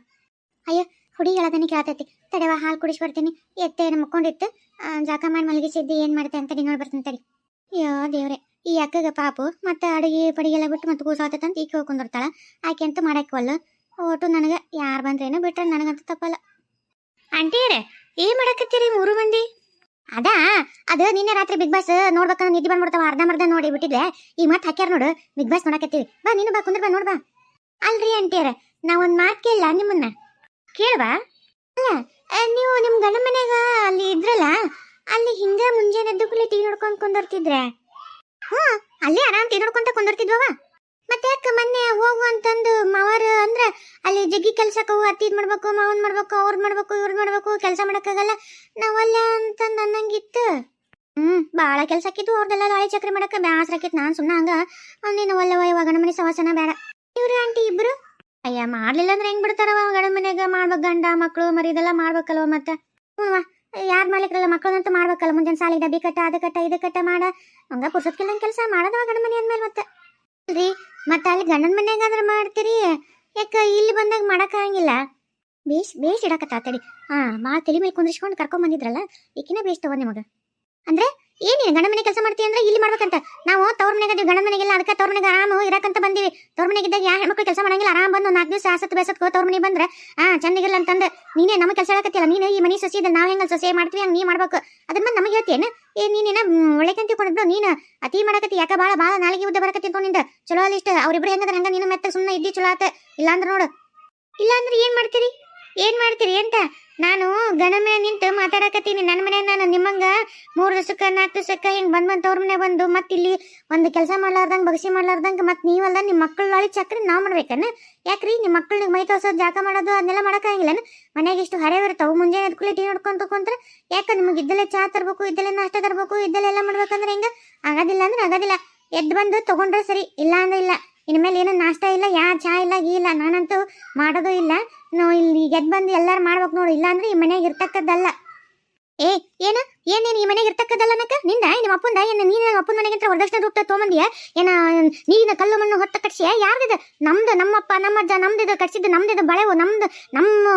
ಅಯ್ಯೋ ಹುಡಿ ಹೇಳದನಿ ಕೇಳತೈತಿ. ತಡೆವ ಹಾಲು ಕುಡಿಸಿ ಬರ್ತೀನಿ ಎತ್ತೆ ಏನು ಮುಕ್ಕೊಂಡಿತ್ತು ಜಾಕ ಮಾಡಿ ಮಲಗಿಸಿದ್ದು, ಏನು ಮಾಡ್ತೆ ಅಂತ ನೀನು ನೋಡಿ ಬರ್ತೀನಿ ತಡಿ. ಅಯ್ಯೋ, ದೇವ್ರೆ. ಈ ಅಕ್ಕಗ ಪಾಪು ಮತ್ತೆ ಅಡುಗೆ ಪಡಿಗೆಲ್ಲ ಬಿಟ್ಟು ಮತ್ತೆ ಕೂಸಾತಂತ ಈಕೆ ಹೋಗ್ಕೊಂಡಿರ್ತಾಳ. ಆಕೆ ಅಂತ ಮಾಡಕ್ಕವಲ್ಲ ಒಟ್ಟು ನನಗೆ ಯಾರು ಬಂದ್ರೇನು ಬಿಟ್ರೆ ನನಗಂತೂ ತಪ್ಪಲ್ಲ. ಆಂಟಿಯರೇ ಏನ್ ಮಾಡಕತ್ತೀರಿ ಮೂರು ಮಂದಿ? ಅದಾ ಅದ ನಿನ್ನೆ ರಾತ್ರಿ ಬಿಗ್ ಬಾಸ್ ನೋಡ್ಬೇಕಂದ್ರೆ ನಿದ್ದೆ ಬಂದ್ಬಿಡ್ತಾವ ಅರ್ಧ ಮರ್ಧ ನೋಡಿ ಬಿಟ್ಟಿದ್ದೆ ಈ ಮತ್ತೆ ಹಾಕ್ಯಾರ ನೋಡು ಬಿಗ್ ಬಾಸ್ ನೋಡಕತ್ತೀವಿ. ಬಾ ನೀನು ಬಾ ಕುಂದ್ರ ಬಾ ನೋಡ್ಬಾ ಅಲ್ರಿ ಆಂಟಿಯರ ನಾವ್ ಒಂದ್ ಮಾತು ಕೇಳಲ್ಲ ನಿಮ್ಮನ್ನ? ಕೇಳ್ವಾ? ಅಲ್ಲ ನೀವು ನಿಮ್ ಗಂಡ ಮನೆಗ ಅಲ್ಲಿ ಇದ್ರಲ್ಲ ಅಲ್ಲಿ ಹಿಂಗ ಮುಂಜಾನೆ ಎದ್ದು ಕುಳಿ ಟೀ ನೋಡ್ಕೊಂಡ್ ಕುಂದಿರ್ತಿದ್ರೆ? ಹ್ಞೂ ಅಲ್ಲಿ ಆರಾಮ್ ನೋಡ್ಕೊಂತ ಕುಂದಿರ್ತಿದ್ವವ. ಮತ್ತೆ ಅಕ್ಕ ಮೊನ್ನೆ ಹೋಗು ಅಂತಂದು ಮಾವಾರ ಅಂದ್ರೆ ಅಲ್ಲಿ ಜಗ್ಗಿ ಕೆಲ್ಸಕ್ಕೆ ಅತ್ತಿದ್ ಮಾಡ್ಬೇಕು, ಮಾವನ್ ಮಾಡ್ಬೇಕು, ಅವ್ರ ಮಾಡ್ಬೇಕು, ಇವ್ರ ಮಾಡ್ಬೇಕು, ಕೆಲಸ ಮಾಡಕ್ಕಾಗಲ್ಲ. ನಾವಲ್ಲ ಅಂತಂದು ಅನ್ನಂಗಿತ್ತು. ಹ್ಮ್ ಭಾಳ ಕೆಲ್ಸ ಆಕಿತ್ತು, ಅವ್ರದೆಲ್ಲ ಗಾಳಿ ಚಕ್ರಿ ಮಾಡಕ್ಕೆ ಬ್ಯಾಸರ ಆಕಿತ್ತು ನಾನು ಸುಮ್ಮನೆ ಹಂಗ ನೀನು ಒಲ್ಲವ ಇವಾಗ ಮನೆ ಸವಾಸನ ಬೇಡ. ಇವ್ರ ಆಂಟಿ ಇಬ್ರು? ಅಯ್ಯ, ಮಾಡ್ಲಿಲ್ಲ ಅಂದ್ರೆ ಹೆಂಗ್ ಬಿಡ್ತಾರವ ಮನೆಯಾಗ? ಮಾಡ್ಬೇಕು ಗಂಡ ಮಕ್ಕಳು ಮರಿ ಇದೆಲ್ಲ ಮಾಡ್ಬೇಕಲ್ವ ಮತ್ತೆ? ಹ್ಞೂ ಯಾರ ಮಾಲೀಕರಲ್ಲ ಮಕ್ಕಳನ್ನಂತೂ ಮಾಡ್ಬೇಕಲ್ಲ. ಮುಂಜಾನೆ ಸಾಲಿ ಡಬ್ಬಿ ಕಟ್ಟ, ಅದು ಕಟ್ಟ, ಇದು ಕಟ್ಟ ಮಾಡ. ಹಂಗ ಪುರ್ಸತ್ಕಿಲ್ಲ ಕೆಲಸ ಮಾಡೋದವ ಗಂಡ ಮನೆ ಅಂದ್ಮೇಲೆ ಮತ್ತೆ. ಅಲ್ರಿ, ಮತ್ತೆ ಅಲ್ಲಿ ಗಂಡನ ಮನ್ಯಾಗಾದ್ರೆ ಮಾಡ್ತೀರಿ. ಯಾಕ ಇಲ್ಲಿ ಬಂದಾಗ ಮಾಡಕ್ಕಾಗಿಲ್ಲ ಬೇಷ್ ಬೇಷ್ ಇಡಕತ್ತ ತಡಿ ಹಾ ಭಾಳ ತಲೆ ಮೇಲೆ ಕುಂದ್ರಿಸ್ಕೊಂಡು ಕರ್ಕೊಂಡ್ ಬಂದಿದ್ರಲ್ಲ ಈಕಿನ ಬೇಷ್ ತಗೋ ನಿಮಗ. ಅಂದ್ರೆ ಏನಿಲ್ಲ ಗಂಡ ಮನೆ ಕೆಲಸ ಮಾಡ್ತೀವಿ ಅಂದ್ರೆ ಇಲ್ಲಿ ಮಾಡ್ಬೇಕಂತ? ನಾವು ತವ್ರ ಮನೆಗೆ ಅದೀವಿ ಗಂಡ ಮನೆಗೆಲ್ಲ, ಅದಕ್ಕೆ ತವ್ರ ಮನೆಗೆ ಆರಾಮ ಇರಕಂತ ಬಂದಿವಿ. ತವ್ರ ಮನೆಗಿದ್ದಾಗ ಯಾ ಹೆಣ್ಮಕ್ಳು ಕೆಲಸ ಮಾಡಂಗಿಲ್ಲ, ಆರಾಮ್ ಬಂದು ನಾಲ್ಕು ದಿವಸ ಆಸತ್ತು ಬೇಸತ್ತು ತವ್ರ ಮನೆ ಬಂದ್ರೆ, ಆ ಚಂದಿಗಿಲ್ಲ ಅಂತಂದು, ನೀನೇ ನಮ್ಮ ಕೆಲಸ ಹೇಳಕತ್ತಿಲ್ಲ ನೀನು ಈ ಮನೆ ಸೊಸಿ ಇದ್ದ ನಾವು ಹೆಂಗ ಸೊಸೆ ಮಾಡ್ತೀವಿ, ಹಂಗೆ ನೀ ಮಾಡ್ಬೇಕು. ಅದನ್ನ ಬಂದು ನಮಗೆ ಹೇಳ್ತೇನೆ ಏ ನೀನೇನ ಒಳ್ಳೆಕಂತ ಕೊಡಬ್ರು ನೀನು ಅತಿ ಮಾಡಕತ್ತಿ, ಯಾಕೆ ಭಾಳ ಭಾಳ ನಾಲಿಗೆ ಉದ್ದ ಬರಕತ್ತಿ ನಿಂದ? ಚಲೋ ಅಲ್ಲಿ ಇಷ್ಟ, ಅವ್ರಿಬ್ರು ಹೆಂಗಂದ್ರೆ ಹಂಗ ನೀನು ಮೆತ್ತ ಸುಮ್ಮನೆ ಇದ್ದಿ ಚಲೋ ಆತ. ಇಲ್ಲಾಂದ್ರೆ ನೋಡು. ಇಲ್ಲಾಂದ್ರೆ ಏನ್ ಮಾಡ್ತೀರಿ? ಏನ್ ಮಾಡ್ತೀರಿ ಅಂತ? ನಾನು ಗಣಮೆ ನಿಂತು ಮಾತಾಡಕತ್ತೀನಿ. ನನ್ನ ಮನೆ ನಾನು ನಿಮ್ಮಂಗ ಮೂರು ದಿವಸಕ್ಕೆ ನಾಲ್ಕು ದಿವಸಕ್ಕೆ ಹಿಂಗೆ ಬಂದ್ ಬಂದು ತವ್ರ ಮನೆ ಬಂದು ಮತ್ತೆ ಇಲ್ಲಿ ಒಂದು ಕೆಲಸ ಮಾಡ್ಲಾರ್ದಂಗೆ, ಬಗಸಿ ಮಾಡ್ಲಾರ್ದಂಗೆ, ಮತ್ತೆ ನೀವಲ್ಲ ನಿಮ್ಮ ಮಕ್ಕಳು ಲಾಳಿ ಚಕ್ರಿ ನಾವು ಮಾಡ್ಬೇಕನ್ನ ಯಾಕ್ರಿ ನಿಮ್ಮ ಮಕ್ಕಳಿಗೆ ಮೈ ತೋರ್ಸೋದು ಜಾಕ ಮಾಡೋದು ಅದನ್ನೆಲ್ಲ ಮಾಡೋಕ್ಕಾಗಿಲ್ಲನ? ಮನೆಗೆ ಇಷ್ಟು ಹರೇ ಇರ್ತಾವೆ, ಮುಂಜಾನೆ ಎದ್ಕುಲಿ ಟೀ ನೋಡ್ಕೊಂತ ಕುಂತ್ರೆ ಯಾಕೆ ನಿಮಗೆ ಇದ್ದಲ್ಲೇ ಚಾ ತರಬೇಕು, ಇದ್ದಲ್ಲೇ ನಾಷ್ಟ ತರಬೇಕು, ಇದ್ದಲ್ಲೇ ಎಲ್ಲ ಮಾಡ್ಬೇಕಂದ್ರೆ ಹೆಂಗೆ? ಆಗೋದಿಲ್ಲ ಅಂದ್ರೆ ಆಗೋದಿಲ್ಲ. ಎದ್ದು ಬಂದು ತಗೊಂಡ್ರೆ ಸರಿ ಇಲ್ಲ ಅಂದ್ರೆ ಇಲ್ಲ. ಇನ್ಮೇಲೆ ಏನು ನಾಷ್ಟ ಇಲ್ಲ, ಯಾ ಚಾ ಇಲ್ಲ, ಗೀ ಇಲ್ಲ, ನಾನಂತೂ ಮಾಡೋದು ಇಲ್ಲ. ನಾವು ಇಲ್ಲಿ ಗೆದ್ದು ಬಂದು ಎಲ್ಲಾರು ಮಾಡ್ಬೇಕು ನೋಡು, ಇಲ್ಲಾಂದ್ರೆ ಈ ಮನೆಗೆ ಇರ್ತಕ್ಕದ್ದಲ್ಲ. ಏ, ಏನ? ಏನೇನು ಈ ಮನೆಗೆ ಇರ್ತಕ್ಕದ್ದಲ್ಲ ನಕ್ಕ ನಿಂದ? ನಿಮ್ಮ ಅಪ್ಪಂದ? ಏನು ನೀನು ಅಪ್ಪನ ಮನೆಗೆ ವರದಕ್ಷಿಣೆ ರೂಪ ತೊಗೊಂಬಂದಿಯ ಏನ, ನೀನ ಕಲ್ಲು ಮಣ್ಣು ಹೊತ್ತ ಕಟ್ಸಿಯ? ಯಾರ್ದಿದ? ನಮ್ದು, ನಮ್ಮಪ್ಪ, ನಮ್ಮಜ್ಜ, ನಮ್ದಿದು ಕಟ್ಸಿದ್ದು, ನಮ್ದಿದು ಬಳೆವು, ನಮ್ದು, ನಮ್ಮ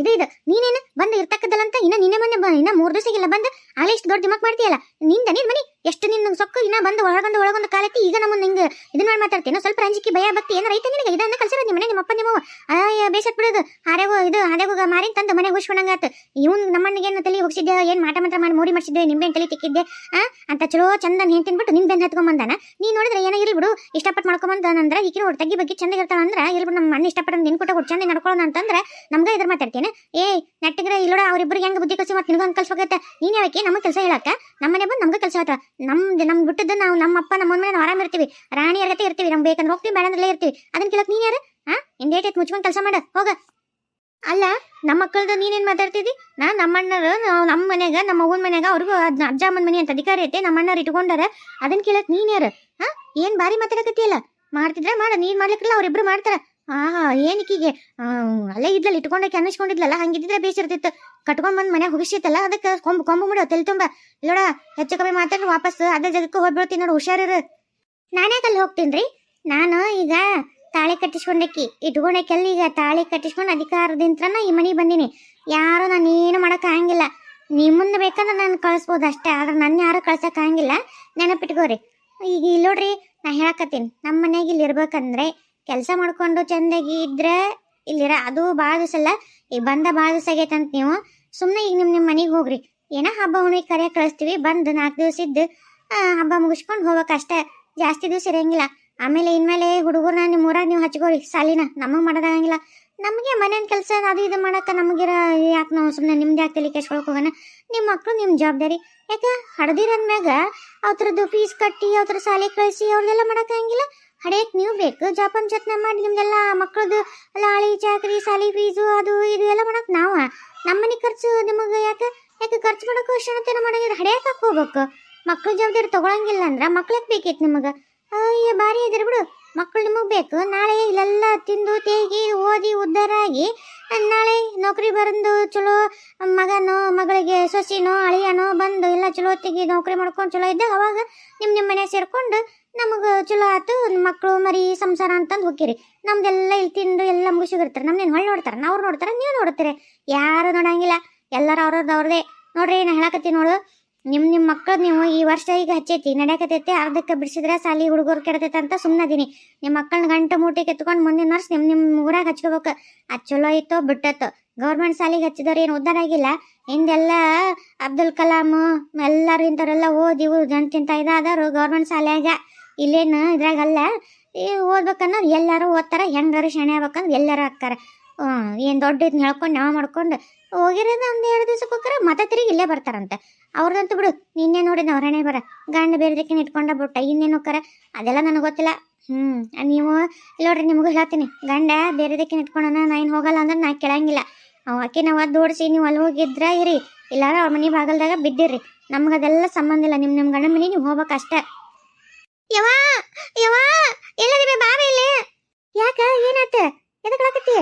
ಇದು ಇದು. ನೀನೇನು? ಬಂದು ಇರ್ತಕ್ಕದ್ದಲ್ಲ ಅಂತ ಇನ್ನ ನಿನ್ನೆ ಮೊನ್ನೆ ಇನ್ನ ಮೂರು ದಿವಸಕ್ಕೆಲ್ಲ ಬಂದು ಆಲೆ ಇಷ್ಟು ದೊಡ್ಡ ದಿಮಾಕ್ ಮಾಡ್ತೀಯಲ್ಲ? ನಿಂದ, ನಿನ್ ಮನಿ ಎಷ್ಟು ನಿನ್ನ ಸೊಕ್ಕು, ಇನ್ನ ಬಂದು ಒಳಗೊಂದು ಒಳಗೊಂದು ಕಾಲತ್ತಿ ಈಗ ನಮ್ಮನ್ನ ಹಿಂಗೆ ಇದನ್ನ ಮಾಡಿ ಮಾತಾಡ್ತೀನಿ ಸ್ವಲ್ಪ ಅಂಜಿಕೆ ಭಯ, ಭಕ್ತಿ ಏನ ರೈತ ನಿನಗೆ? ಇದನ್ನ ಕಲ್ಸಿರೋದು ನಿಮ್ಮ ಮನೆ ನಿಮ್ಮ ಅಪ್ಪ ನಿಮ್ಮವ ಅಯ್ಯ ಬೇಸತ್ ಬಿಡೋದು ಹಾರೆಗು ಇದು ಹಾರೆಗು ಮಾರಿ ತಂದು ಮನೆಗೆ ಹುಷ್ಕೊಂಡಂಗಾತ ಇವ್ನು ನಮ್ಮಣ್ಣಗೇನು ತಲೆ ಹೋಗಿಸಿದ್ದೆ ಏನ್ ಮಾಟ ಮಂತ್ರ ಮಾಡಿ ಮೋಡಿ ತಿಕ್ಕಿದ್ದೆ. ಅಂತ ಚಲೋ ಚಂದ ನೀನ್ ತಿನ್ಬಿಟ್ಟು ನಿನ್ ಬೆನ್ ಹತ್ಕೊಂಬಂದಾನ ನೀ ನೋಡಿದ್ರೆ ಏನೋ ಇರ್ಲಿ ಬಿಡು ಇಷ್ಟಪಟ್ಟು ಮಾಡ್ಕೊಂಬಂದಾನಂದ್ರ ಈಕಿನ ನೋಡಿ ತಗ್ಗಿ ಬಗ್ಗೆ ಚಂದ ಇರ್ತಾಳ ಅಂದ್ರೆ, ಇರ್ಲಿ ಬಿಡು ನಮ್ಮ ಮಣ್ಣು ಇಷ್ಟಪಟ್ಟು ನಿನ್ ಕೊಟ್ಟ ಚಂದ ನಡ್ಕೊಳ್ಳೋಣ ಅಂತಂದ್ರೆ, ನಮ್ಗೆ ಇದ್ರ ಮಾತಾಡ್ತೀನಿ. ಏ ನಟ್ಟಿಗ್ರೆ, ಇಲ್ಲೋಡ, ಅವ್ರಿಬ್ರಿಗೆ ಹೆಂಗ್ ಬುದ್ಧಿ ಕಲಿಸಿ ಮತ್ತೆ ನಿನ್ಗೆ ಹಂಗೆ ಕಲ್ಸೋಗತ್ತೆ ನೀನ್ ಯಾವಕ್ಕೆ? ನಮಗೆ ಕೆಲಸ ಹೇಳಕ್ಕ ನಮ್ಮನೆ ಬಂದು ನಮ್ಗೆ ಕೆಲಸ ಹೇಳ್ತಾಳ. ನಮ್ದು ನಮ್ ಬಿಟ್ಟದ್ದು ನಾವು ನಮ್ಮ ಅಪ್ಪ ನಮ್ಮ ಮನೆ ನಾವು ಆರಾಮ ಇರ್ತೀವಿ. ರಾಣಿ ಅರ್ಗತೆ ಇರ್ತೀವಿ, ನಮ್ಗೆ ಬೇಕಂದ್ರೆ ಹೋಗ್ತೀವಿ ಬೇಡಂದ್ರೆ ಇರ್ತೀವಿ. ಅದನ್ನ ಕೇಳಕ್ ನೀನ್ ಯಾರು? ಹಾ ಇಂದೇಟ್ ಮುಚ್ಕೊಂಡ್ ಕೆಲಸ ಮಾಡ, ಹೋಗ. ಅಲ್ಲ ನಮ್ಮ ಮಕ್ಕಳದ ನೀನೇನ್ ಮಾತಾಡ್ತಿದ್ದಿ? ನಾ ನಮ್ಮ ಅಣ್ಣರು ನಮ್ಮ ಮನೆಗೆ, ನಮ್ಮ ಅವ್ವನ ಮನೆಗೆ ಅವ್ರಿಗೂ ಅದನ್ನ ಅಜ್ಜ ಮನೆ ಅಂತ ಅಧಿಕಾರ ಐತೆ ನಮ್ಮ ಅಣ್ಣರು ಇಟ್ಕೊಂಡಾರ ಅದನ್ನ ಕೇಳಕ್ ನೀನ್ ಯಾರು? ಹಾ? ಏನ್ ಬಾರಿ ಮಾತಾಡಕತ್ತಿಯಲ್ಲ? ಮಾಡ್ತಿದ್ರೆ ಮಾಡ, ನೀನ್ ಮಾಡ್ಲಿಕ್ಕಿಲ್ಲ, ಅವ್ರಿಬ್ರು ಮಾಡ್ತಾರ. ಆಹಾ, ಏನಕ್ಕೀಗೆ? ಅಲ್ಲೇ ಇದ್ಲಲ್ಲ ಇಟ್ಕೊಂಡಕ್ಕೆ ಅನ್ನಿಸ್ಕೊಂಡಿದ್ಲಲ್ಲ ಹಂಗಿದ್ರೆ ಬೇಸಿರ್ತಿತ್ತು ಕಟ್ಕೊಂಡ್ ಬಂದ್ ಮನೆ ಹುಗಿಸಿತ್ತಲ್ಲ ಅದಕ್ಕೆ ಕೊಂಬು ಕೊಂಬು ಬಿಡು, ತಲೆ ತುಂಬ. ಇಲ್ಲೋಡ, ಹೆಚ್ಚು ಕಮ್ಮಿ ಮಾತಾಡಿ ವಾಪಸ್ ಅದೇ ಜಾಗಕ್ಕೆ ಹೋಗ್ಬಿಡ್ತೀನಿ ನೋಡು, ಹುಷಾರಿರು. ನಾನೇ ಅಲ್ಲಿ ಹೋಗ್ತೀನಿ ನಾನು ಈಗ ತಾಳಿ ಕಟ್ಟಿಸ್ಕೊಂಡಕ್ಕಿ. ಇಟ್ಕೊಂಡಕ್ಕೆಲ್ಲ ಈಗ ತಾಳಿ ಕಟ್ಟಿಸ್ಕೊಂಡು ಅಧಿಕಾರದಿಂತ್ರನ ಈ ಮನೆಗೆ ಬಂದೀನಿ. ಯಾರು ನಾನು ಏನು ಮಾಡಕ್ ಆಗಂಗಿಲ್ಲ. ನಿಮ್ಮನ್ನ ಬೇಕಂದ್ರೆ ನಾನು ಕಳಿಸ್ಬೋದು ಅಷ್ಟೇ, ಆದ್ರೆ ನನ್ನ ಯಾರು ಕಳ್ಸಕ್ ಆಗಂಗಿಲ್ಲ. ನೆನಪಿಟ್ಕೋರಿ. ಈಗ ಇಲ್ಲಿ ನೋಡ್ರಿ, ನಾ ಹೇಳಕತ್ತೀನಿ. ನಮ್ಮ ಮನೆಗೆ ಇಲ್ಲಿ ಇರ್ಬೇಕಂದ್ರೆ ಕೆಲಸ ಮಾಡ್ಕೊಂಡು ಚಂದಾಗಿ ಇದ್ರೆ ಇಲ್ಲಿರ ಅದು ಭಾಳ ದಿವಸ ಅಲ್ಲ, ಈಗ ಬಂದ ಭಾಳ ದಿವಸ ಆಗೈತಂತ ನೀವು ಸುಮ್ಮನೆ ಈಗ ನಿಮ್ಮ ನಿಮ್ಮ ಮನೆಗೆ ಹೋಗ್ರಿ. ಏನೋ ಹಬ್ಬ ಹುಣ್ಣಿಗೆ ಕರೆಯ ಕಳಿಸ್ತೀವಿ, ಬಂದು ನಾಲ್ಕು ದಿವಸ ಇದ್ದು ಹಬ್ಬ ಮುಗಿಸ್ಕೊಂಡು ಹೋಗ್ಬೇಕಷ್ಟೇ ಜಾಸ್ತಿ ದಿವಸ ಇರಂಗಿಲ್ಲ. ಆಮೇಲೆ ಇನ್ಮೇಲೆ ಹುಡುಗರನ್ನ ನಿಮ್ಮ ಊರಾಗ ನೀವು ಹಚ್ಕೋರಿ ಸಾಲಿನ, ನಮಗೆ ಮಾಡೋದಾಗಂಗಿಲ್ಲ ನಮಗೆ ಮನೇನ ಕೆಲಸ ಅದು ಇದು ಮಾಡಕ್ಕೆ ನಮಗಿರ ಯಾಕೆ ನಾವು ಸುಮ್ಮನೆ ನಿಮ್ದು ಯಾಕೆ ತಲೆ ಕೆಸ್ಕೊಳಕ್ ಹೋಗೋಣ ನಿಮ್ಮ ಮಕ್ಕಳು ನಿಮ್ಮ ಜವಾಬ್ದಾರಿ. ಯಾಕೆ ಹಡ್ದಿರಂದ್ಮ್ಯಾಗ ಅವ್ರದ್ದು ಫೀಸ್ ಕಟ್ಟಿ ಅವ್ರ ಸಾಲಿ ಕಳಿಸಿ ಅವ್ರದೆಲ್ಲ ಮಾಡೋಕ್ಕಾಗಿಲ್ಲ ಹಡೆಯಕ್ಕೆ ನೀವು ಬೇಕು, ಜಾಪನ್ ಜತ್ನ ಮಾಡಿ ನಿಮ್ದೆಲ್ಲ ಮಕ್ಕಳದು ಲಾಳಿ, ಚಾಕರಿ, ಸಾಲಿ ಫೀಸು ಅದು ಇದು ಎಲ್ಲ ಮಾಡಕ್ಕೆ ನಾವು. ನಮ್ಮನೆ ಖರ್ಚು ನಿಮಗೆ ಯಾಕೆ? ಯಾಕೆ ಖರ್ಚು ಮಾಡೋಕೆ ಕ್ಷಣತೆನ ಮಾಡೋಂಗಿದ್ರೆ ಹಡೆಯಕ್ಕೆ ಹೋಗ್ಬೇಕು. ಮಕ್ಕಳು ಜವಾಬ್ದಾರಿ ತೊಗೊಳಂಗಿಲ್ಲ ಅಂದ್ರೆ ಮಕ್ಳಿಗೆ ಬೇಕಿತ್ತು ನಿಮಗೆ. ಅಯ್ಯ ಬಾರಿ ಇದ್ರಿ ಬಿಡು. ಮಕ್ಕಳು ನಿಮಗೆ ಬೇಕು ನಾಳೆ ಇಲ್ಲೆಲ್ಲ ತಿಂದು ತೇಗಿ ಓದಿ ಉದ್ಧಾರ ಆಗಿ ನಾಳೆ ನೌಕರಿ ಬರಂದು ಚಲೋ, ಮಗನೋ, ಮಗಳಿಗೆ ಸೊಸಿನೋ, ಅಳಿಯನೋ ಬಂದು ಎಲ್ಲ ಚಲೋ ತೆಗಿ ನೌಕರಿ ಮಾಡ್ಕೊಂಡು ಚಲೋ ಇದ್ದಾಗ ಅವಾಗ ನಿಮ್ಮ ನಿಮ್ಮ ಮನೆ ಸೇರ್ಕೊಂಡು ನಮಗೆ ಚಲೋ ಆತು. ಮಕ್ಕಳು ಮರಿ ಸಂಸಾರ ಅಂತಂದು ಹೋಗಿರಿ ನಮ್ದೆಲ್ಲ ಇಲ್ಲಿ ತಿಂದು ಎಲ್ಲ ಮುಗಿಸಿಗಿರ್ತಾರೆ ನಮ್ನೇನು ಹೊಳ್ಳಿ ನೋಡ್ತಾರೆ? ನಾವು ನೋಡ್ತಾರೆ? ನೀವು ನೋಡ್ತೀರಿ? ಯಾರು ನೋಡಂಗಿಲ್ಲ. ಎಲ್ಲರೂ ಅವ್ರದ್ದು. ಅವ್ರದೇ ನೋಡ್ರಿ, ನಾ ಹೇಳಕತ್ತೀನಿ ನೋಡು. ನಿಮ್ಮ ನಿಮ್ಮ ಮಕ್ಕಳು ನೀವು ಈ ವರ್ಷ ಈಗ ಹಚ್ಚೈತಿ, ನಡೆಯಕತೈತಿ, ಅರ್ಧಕ್ಕೆ ಬಿಡಿಸಿದ್ರೆ ಸಾಲಿ ಹುಡುಗರು ಕೆಡತೈತೆ ಅಂತ ಸುಮ್ಮನದೀನಿ ನಿಮ್ಮ ಮಕ್ಕಳನ್ನ ಗಂಟು ಮೂಟಿಗೆ ಎತ್ಕೊಂಡು ಮುಂದಿನ ವರ್ಷ ನಿಮ್ಮ ನಿಮ್ಮ ಊರಾಗ ಹಚ್ಕೋಬೇಕು. ಅದು ಚಲೋ ಇತ್ತೋ ಬಿಟ್ಟತ್ತೋ. ಗೌರ್ಮೆಂಟ್ ಸಾಲಿಗೆ ಹಚ್ಚಿದವ್ರು ಏನು ಉದ್ದಾರ ಆಗಿಲ್ಲ. ಹಿಂದೆಲ್ಲ ಅಬ್ದುಲ್ ಕಲಾಂ, ಎಲ್ಲರೂ ಇಂಥವ್ರೆಲ್ಲ ಓದಿ ಜನತಿಂತ ಇದಾದರು ಗೌರ್ಮೆಂಟ್ ಶಾಲ್ಯಾಗ ಇಲ್ಲೇನು ಇದ್ರಾಗಲ್ಲ. ಈ ಓದ್ಬೇಕನ್ನೋರು ಎಲ್ಲರೂ ಓದ್ತಾರ, ಹೆಂಗಾರು ಶಣೆ ಆಗ್ಬೇಕಂದ್ರೆ ಎಲ್ಲರೂ ಹಾಕ್ತಾರ. ಏನು ದೊಡ್ಡ ಇದನ್ನ ಹೇಳ್ಕೊಂಡು ನಾವು ಮಾಡ್ಕೊಂಡು ಹೋಗಿರೋದು ಒಂದು ಎರಡು ದಿವ್ಸಕ್ಕೆ ಹೋಗ್ತಾರೆ ಮತ್ತೆ ತಿರುಗಿ ಇಲ್ಲೇ ಬರ್ತಾರಂತೆ. ಅವ್ರದಂತೂ ಬಿಡು, ನಿನ್ನೆ ನೋಡಿದ ಅವ್ರಣೆ ಬರ. ಗಂಡ ಬೇರೆದಕ್ಕೆ ಇಟ್ಕೊಂಡ ಬಿಟ್ಟ, ಇನ್ನೇನು ಕರ ಅದೆಲ್ಲ ನನಗೆ ಗೊತ್ತಿಲ್ಲ. ಹ್ಞೂ ನೀವು ನೋಡ್ರಿ ನಿಮಗೂ ಹೇಳ್ತೀನಿ. ಗಂಡ ಬೇರೆದಕ್ಕೆ ಇಟ್ಕೊಂಡನ ನಾ ಏನು ಹೋಗಲ್ಲ ಅಂದ್ರೆ ನಾ ಕೇಳಂಗಿಲ್ಲ. ಅವ್ ಆಕೆ ನಾವು ಅದು ಓಡಿಸಿ ನೀವು ಅಲ್ಲಿ ಹೋಗಿದ್ರ ಇರಿ. ಇಲ್ಲಾರ ಅವ್ರ ಮನೆ ಬಾಗಲ್ದಾಗ ಬಿದ್ದಿರ್ರಿ. ನಮ್ಗೆ ಅದೆಲ್ಲ ಸಂಬಂಧ ಇಲ್ಲ ನಿಮ್ಮ ನಿಮ್ಮ ಗಂಡನ ಮನೆ, ನೀವು ಹೋಗ್ಬೇಕಷ್ಟೇ ಯವಾ ಯವಾ ಎಲ್ಲದಿವೆ ಬಾವಿ ಇಲ್ಲಿ? ಯಾಕ ಏನಾತ ಎದಕ್ಕಾಕತ್ತಿ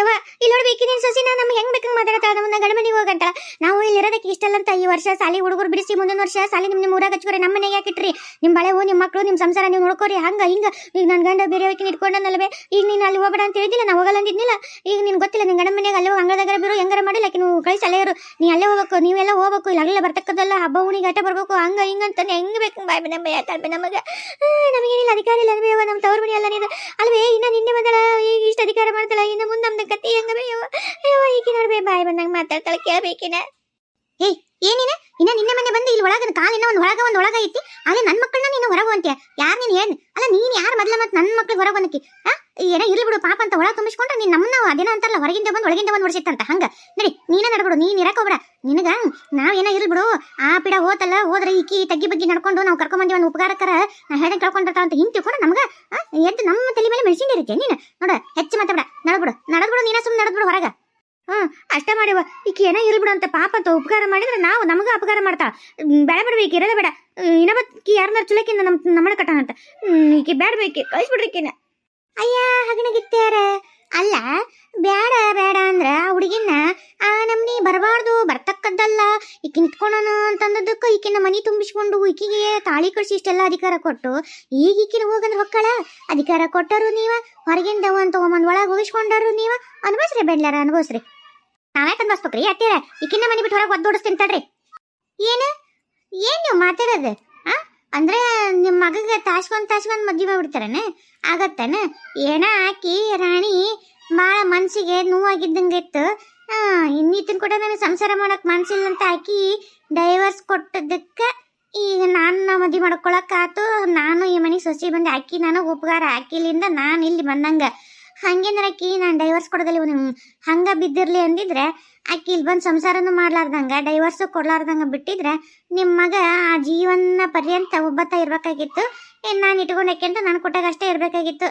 ಯವ್ವ ಇಲ್ಲಿ ನೋಡ್ಬೇಕು ನೀನು ಸೊಸಿನ? ನಮ್ಗೆ ಹೆಂಗ್ ಬೇಕಂಗ್ ಮಾತಾಡ್ತಾಳ ನಮ್ಮನ್ನ ಗಣಮನಿಗೆ ಹೋಗಂತಾಳ? ನಾವು ಇಲ್ಲಿ ಇರೋದಕ್ಕೆ ಇಷ್ಟ ಅಂತ ಈ ವರ್ಷ ಸಾಲಿ ಹುಡುಗರು ಬಿಡಿಸಿ ಮುಂದಿನ ವರ್ಷ ಸಾಲಿ ನಿಮ್ಮ ಊರಾಗ ಹಚ್ಕೊರಿ ನಮ್ಮ ಮನೆಗೆ ಯಾಕಿಟ್ರಿ ನಿಮ್ಮ ಬಳೆವು ನಿಮ್ಮ ಮಕ್ಕಳು ನಿಮ್ಮ ಸಂಸಾರ ನೀವು ನೋಡ್ಕೋರಿ, ಹಂಗ, ಹಿಂಗ. ಈಗ ನನ್ನ ಗಂಡ ಬೇರೆ ಹೋಗಿ ಇಟ್ಕೊಂಡನಲ್ವೇ ಈಗ ನೀನು ಅಲ್ಲಿ ಹೋಗ್ಬೇಡ ಅಂತ ಹೇಳಿದಿಲ್ಲ ನಾವು ಹೋಗಲ್ಲ ಅಂದಿದ್ನಿಲ್ಲ. ಈಗ ನಿನ್ ಗೊತ್ತಿಲ್ಲ ನಿನ್ನ ಗಂಡ ಮನೆಗೆ ಅಲ್ಲೇ ಅಂಗಳದಾಗ ಬಿರು ಹೆಂಗಾರ ಮಾಡಿಲ್ಲ ನೀವು ಕಳಿಸಿ ಅಲ್ಲೇ ಇರು. ನೀ ಅಲ್ಲೇ ಹೋಗ್ಬೇಕು, ನೀವೆಲ್ಲ ಹೋಗ್ಬೇಕು, ಇಲ್ಲ ಅಲ್ಲೇ ಬರ್ತಕ್ಕದಲ್ಲ ಹಬ್ಬ ಹುಣಿಗೆ ಆಟ ಬರ್ಬೇಕು, ಹಂಗ, ಹಿಂಗ ಅಂತಾನೆ. ಹೆಂಗ್ ಬೇಕು ಬಾಯ್ ನಮ್ಮ ಯಾಕಲ್ಬೆ ನಮಗೆ ನಮಗೇನಿಲ್ಲ ಅಧಿಕಾರ ಇಲ್ಲ ಅಲ್ವೇ ನಮ್ಮ ತವ್ರ ಮನೆ ಅಲ್ಲ ನೀನು. ಅಲ್ವೇ, ಇನ್ನ ನಿನ್ನೆ ಬಂದಳ ಈಗ ಇಷ್ಟ ಅಧಿಕಾರ ಮಾಡ್ತಾಳ ಇನ್ನು ಮುಂದೆ ನಮ್ದು ಕತ್ತಿ ಹೆಂಗ ಈಕಿ ನೋಡ್ಬೇ, ಬಾಯ್ ಬಂದಂಗ ಮಾತಾಡ್ತಾಳ ಕೇಳ್ಬೇಕಿನ ಏಯ್ ಏನಿನ ಇನ್ನ ನಿನ್ನ ಮನೆ ಬಂದು ಇಲ್ಲಿ ಒಳಗ ಕಾಲಿನ ಒಂದು ಒಳಗ ಒಂದು ಒಳಗ ಐತಿ ಅಲ್ಲಿ ನನ್ನ ಮಕ್ಕಳನ್ನ ನೀನು ಹೊರಗೆ ಅಂತೀಯ ಯಾರು ನೀನು ಏನ್ ಅಲ್ಲ, ನೀನ್ ಯಾರು ಮೊದ್ಲ ಮತ್ತೆ ನನ್ನ ಮಕ್ಳಿಗೆ ಹೊರಗೆ ಬಂದಕಿ, ಆ? ಏನೋ ಇರ್ಲಿ ಬಿಡು, ಪಾಪ ಅಂತ ಒಳಗೆ ತುಂಬಿಸ್ಕೊಂಡ್ರೆ ನೀನ್ ನಮ್ಮನ್ನ ಅದೇನ ಅಂತಾರಲ್ಲ, ಹೊರಗಿಂದ ಬಂದು ಒಳಗಿಂದ ಬಂದು ಹೊಡಿಸಿತ್ತಂತ ಹಂಗ. ನಡಿ, ನೀನೇ ನಡ್ಬಿಡು, ನೀನ್ ಹೋಗ್ಬೇಡ. ನಿನಗ ನಾವೇನೋ ಇರ್ಲಿ ಬಿಡು, ಆ ಪಿಡ ಹೋತಲ್ಲ, ಹೋದ್ರೆ ಈಕಿ ತಗ್ಗಿ ಬಗ್ಗೆ ನಡ್ಕೊಂಡು ನಾವು ಕರ್ಕೊಂಡ್ ಒಂದು ಉಪಕಾರಕರ ನಾ ಹೇಳ್ದಂಗೆ ಕಳ್ಕೊಂಡಿರ್ತಾವ ಅಂತ ಹಿಂತಿ ತಿಳ್ಕೊಂಡು ನಮ್ಗ ಎದ್ದು ನಮ್ಮ ತಲೆ ಮೇಲೆ ಮೆಣಸಿನ ಇರುತ್ತೆ ನೀನು. ನೋಡ, ಹೆಚ್ಚು ಮಾತಾಡ ನಡ್ಬಿಡು. ನಡದ್ಬಿಡು, ನೀನೇ ಸುಮ್ಮನೆ ನಡದ್ಬಿಡು ಹೊರಗ. ಹಾ ಅಷ್ಟೇ ಮಾಡಿವ ಈಕಿ ಏನೋ ಇರ್ಬಿಡು ಅಂತ ಪಾಪ ಅಂತ ಉಪಕಾರ ಮಾಡಿದ್ರೆ ನಾವು ನಮಗ ಅಪಕಾರ ಮಾಡ್ತಾ ಬೇಡ ಬಿಡ್ಬೇಕು ಇರೋದೇ ಬೇಡ. ಇನ್ನೊಬ್ಬಕ್ಕಿ ಯಾರನ್ನಾರು ಚುಲಕಿಂದ ನಮ್ಮ ನಮ್ಮನ ಕಟ್ಟಣ ಅಂತ. ಈಕಿ ಬೇಡ ಬೇಕಿ ಕಳಿಸ್ಬಿಡ್ರಿ ಈಕಿನ. ಅಯ್ಯ ಹಗಣಗಿತ್ತಾರ ಅಲ್ಲ ಬೇಡ ಬೇಡ ಅಂದ್ರ ಹುಡುಗಿನ ಆ ನಮ್ನಿ ಬರಬಾರ್ದು, ಬರ್ತಕ್ಕದ್ದಲ್ಲ. ಈಕಿ ನಿಂತ್ಕೊಳೋಣ ಅಂತಂದದಕ್ಕ ಈಕಿನ ಮನಿ ತುಂಬಿಸ್ಕೊಂಡು ಈಕಿಗೆ ತಾಳಿ ಕಳಿಸಿ ಇಷ್ಟೆಲ್ಲ ಅಧಿಕಾರ ಕೊಟ್ಟು, ಈಗ ಈಕಿನ ಹೋಗಂದ್ರೆ ಹೊಕ್ಕಳ? ಅಧಿಕಾರ ಕೊಟ್ಟರು ನೀವ, ಹೊರಗಿಂದ ಒಂದ್ ತಗೊಂಬಂದ್ ಒಳಗೆ ಹೋಗಿಸ್ಕೊಂಡರು ನೀವ? ಅನ್ಭವಿಸ್ರಿ ಬೆಡ್ಲಾರ, ಅನ್ಭವಿಸ್ರಿ. ನಾವೇ ಅನ್ಭವಿಸ್ಬೇಕ್ರಿ ಅತ್ತೀರ ಈಕಿನ ಮನಿ ಬಿಟ್ಟು ಹೊರಗೆ ಒದ್ದೋಡಿಸ್ತೀನಿ ತಡ್ರಿ. ಏನು? ಏನ್ ನೀವು ಮಾತಾಡೋದು? ಅಂದ್ರೆ ನಿಮ್ಮ ಮಗಗೆ ತಾಸ್ಕೊಂಡ್ ತಾಸ್ಕೊಂಡ್ ಮದ್ವೆ ಮಾಡ್ಬಿಡ್ತಾರೇನೆ? ಆಗತ್ತನ? ಏನ ಹಾಕಿ ರಾಣಿ ಭಾಳ ಮನ್ಸಿಗೆ ನೋವಾಗಿದ್ದಂಗೆ ಇತ್ತು ಹಾ ಇನ್ನಿತ್ತಿನ ಕೂಡ ನನಗೆ ಸಂಸಾರ ಮಾಡಕ್ ಮನ್ಸಿಲ್ಲ ಅಂತ ಹಾಕಿ ಡೈವರ್ಸ್ ಕೊಟ್ಟದಕ್ಕೆ ಈಗ ನಾನು ಮದುವೆ ಮಾಡ್ಕೊಳಕ್ಕಾತು ನಾನು ಈ ಮನೆಗೆ ಸೊಸಿ ಬಂದು. ಹಾಕಿ ನನಗೆ ಉಪಕಾರ ಹಾಕಿಲಿಂದ ನಾನು ಇಲ್ಲಿ ಬಂದಂಗ. ಹಂಗೇನಾರ ಆಕಿ ನಾನು ಡೈವರ್ಸ್ ಕೊಡೋದಿಲ್ಲ ನಿಮ್ಗೆ ಹಂಗ ಬಿದ್ದಿರಲಿ ಅಂದಿದ್ರೆ ಆಕಿ ಇಲ್ಲಿ ಬಂದು ಸಂಸಾರನೂ ಮಾಡ್ಲಾರ್ದಂಗ ಡೈವರ್ಸು ಕೊಡ್ಲಾರ್ದಂಗ ಬಿಟ್ಟಿದ್ರೆ ನಿಮ್ಮ ಮಗ ಆ ಜೀವನ ಪರ್ಯಂತ ಒಬ್ಬತ್ತ ಇರಬೇಕಾಗಿತ್ತು. ಏನ್ ನಾನು ಇಟ್ಕೊಂಡಕ್ಕೆ ಅಂತ ನಾನು ಕೊಟ್ಟಾಗಷ್ಟೇ ಇರ್ಬೇಕಾಗಿತ್ತು.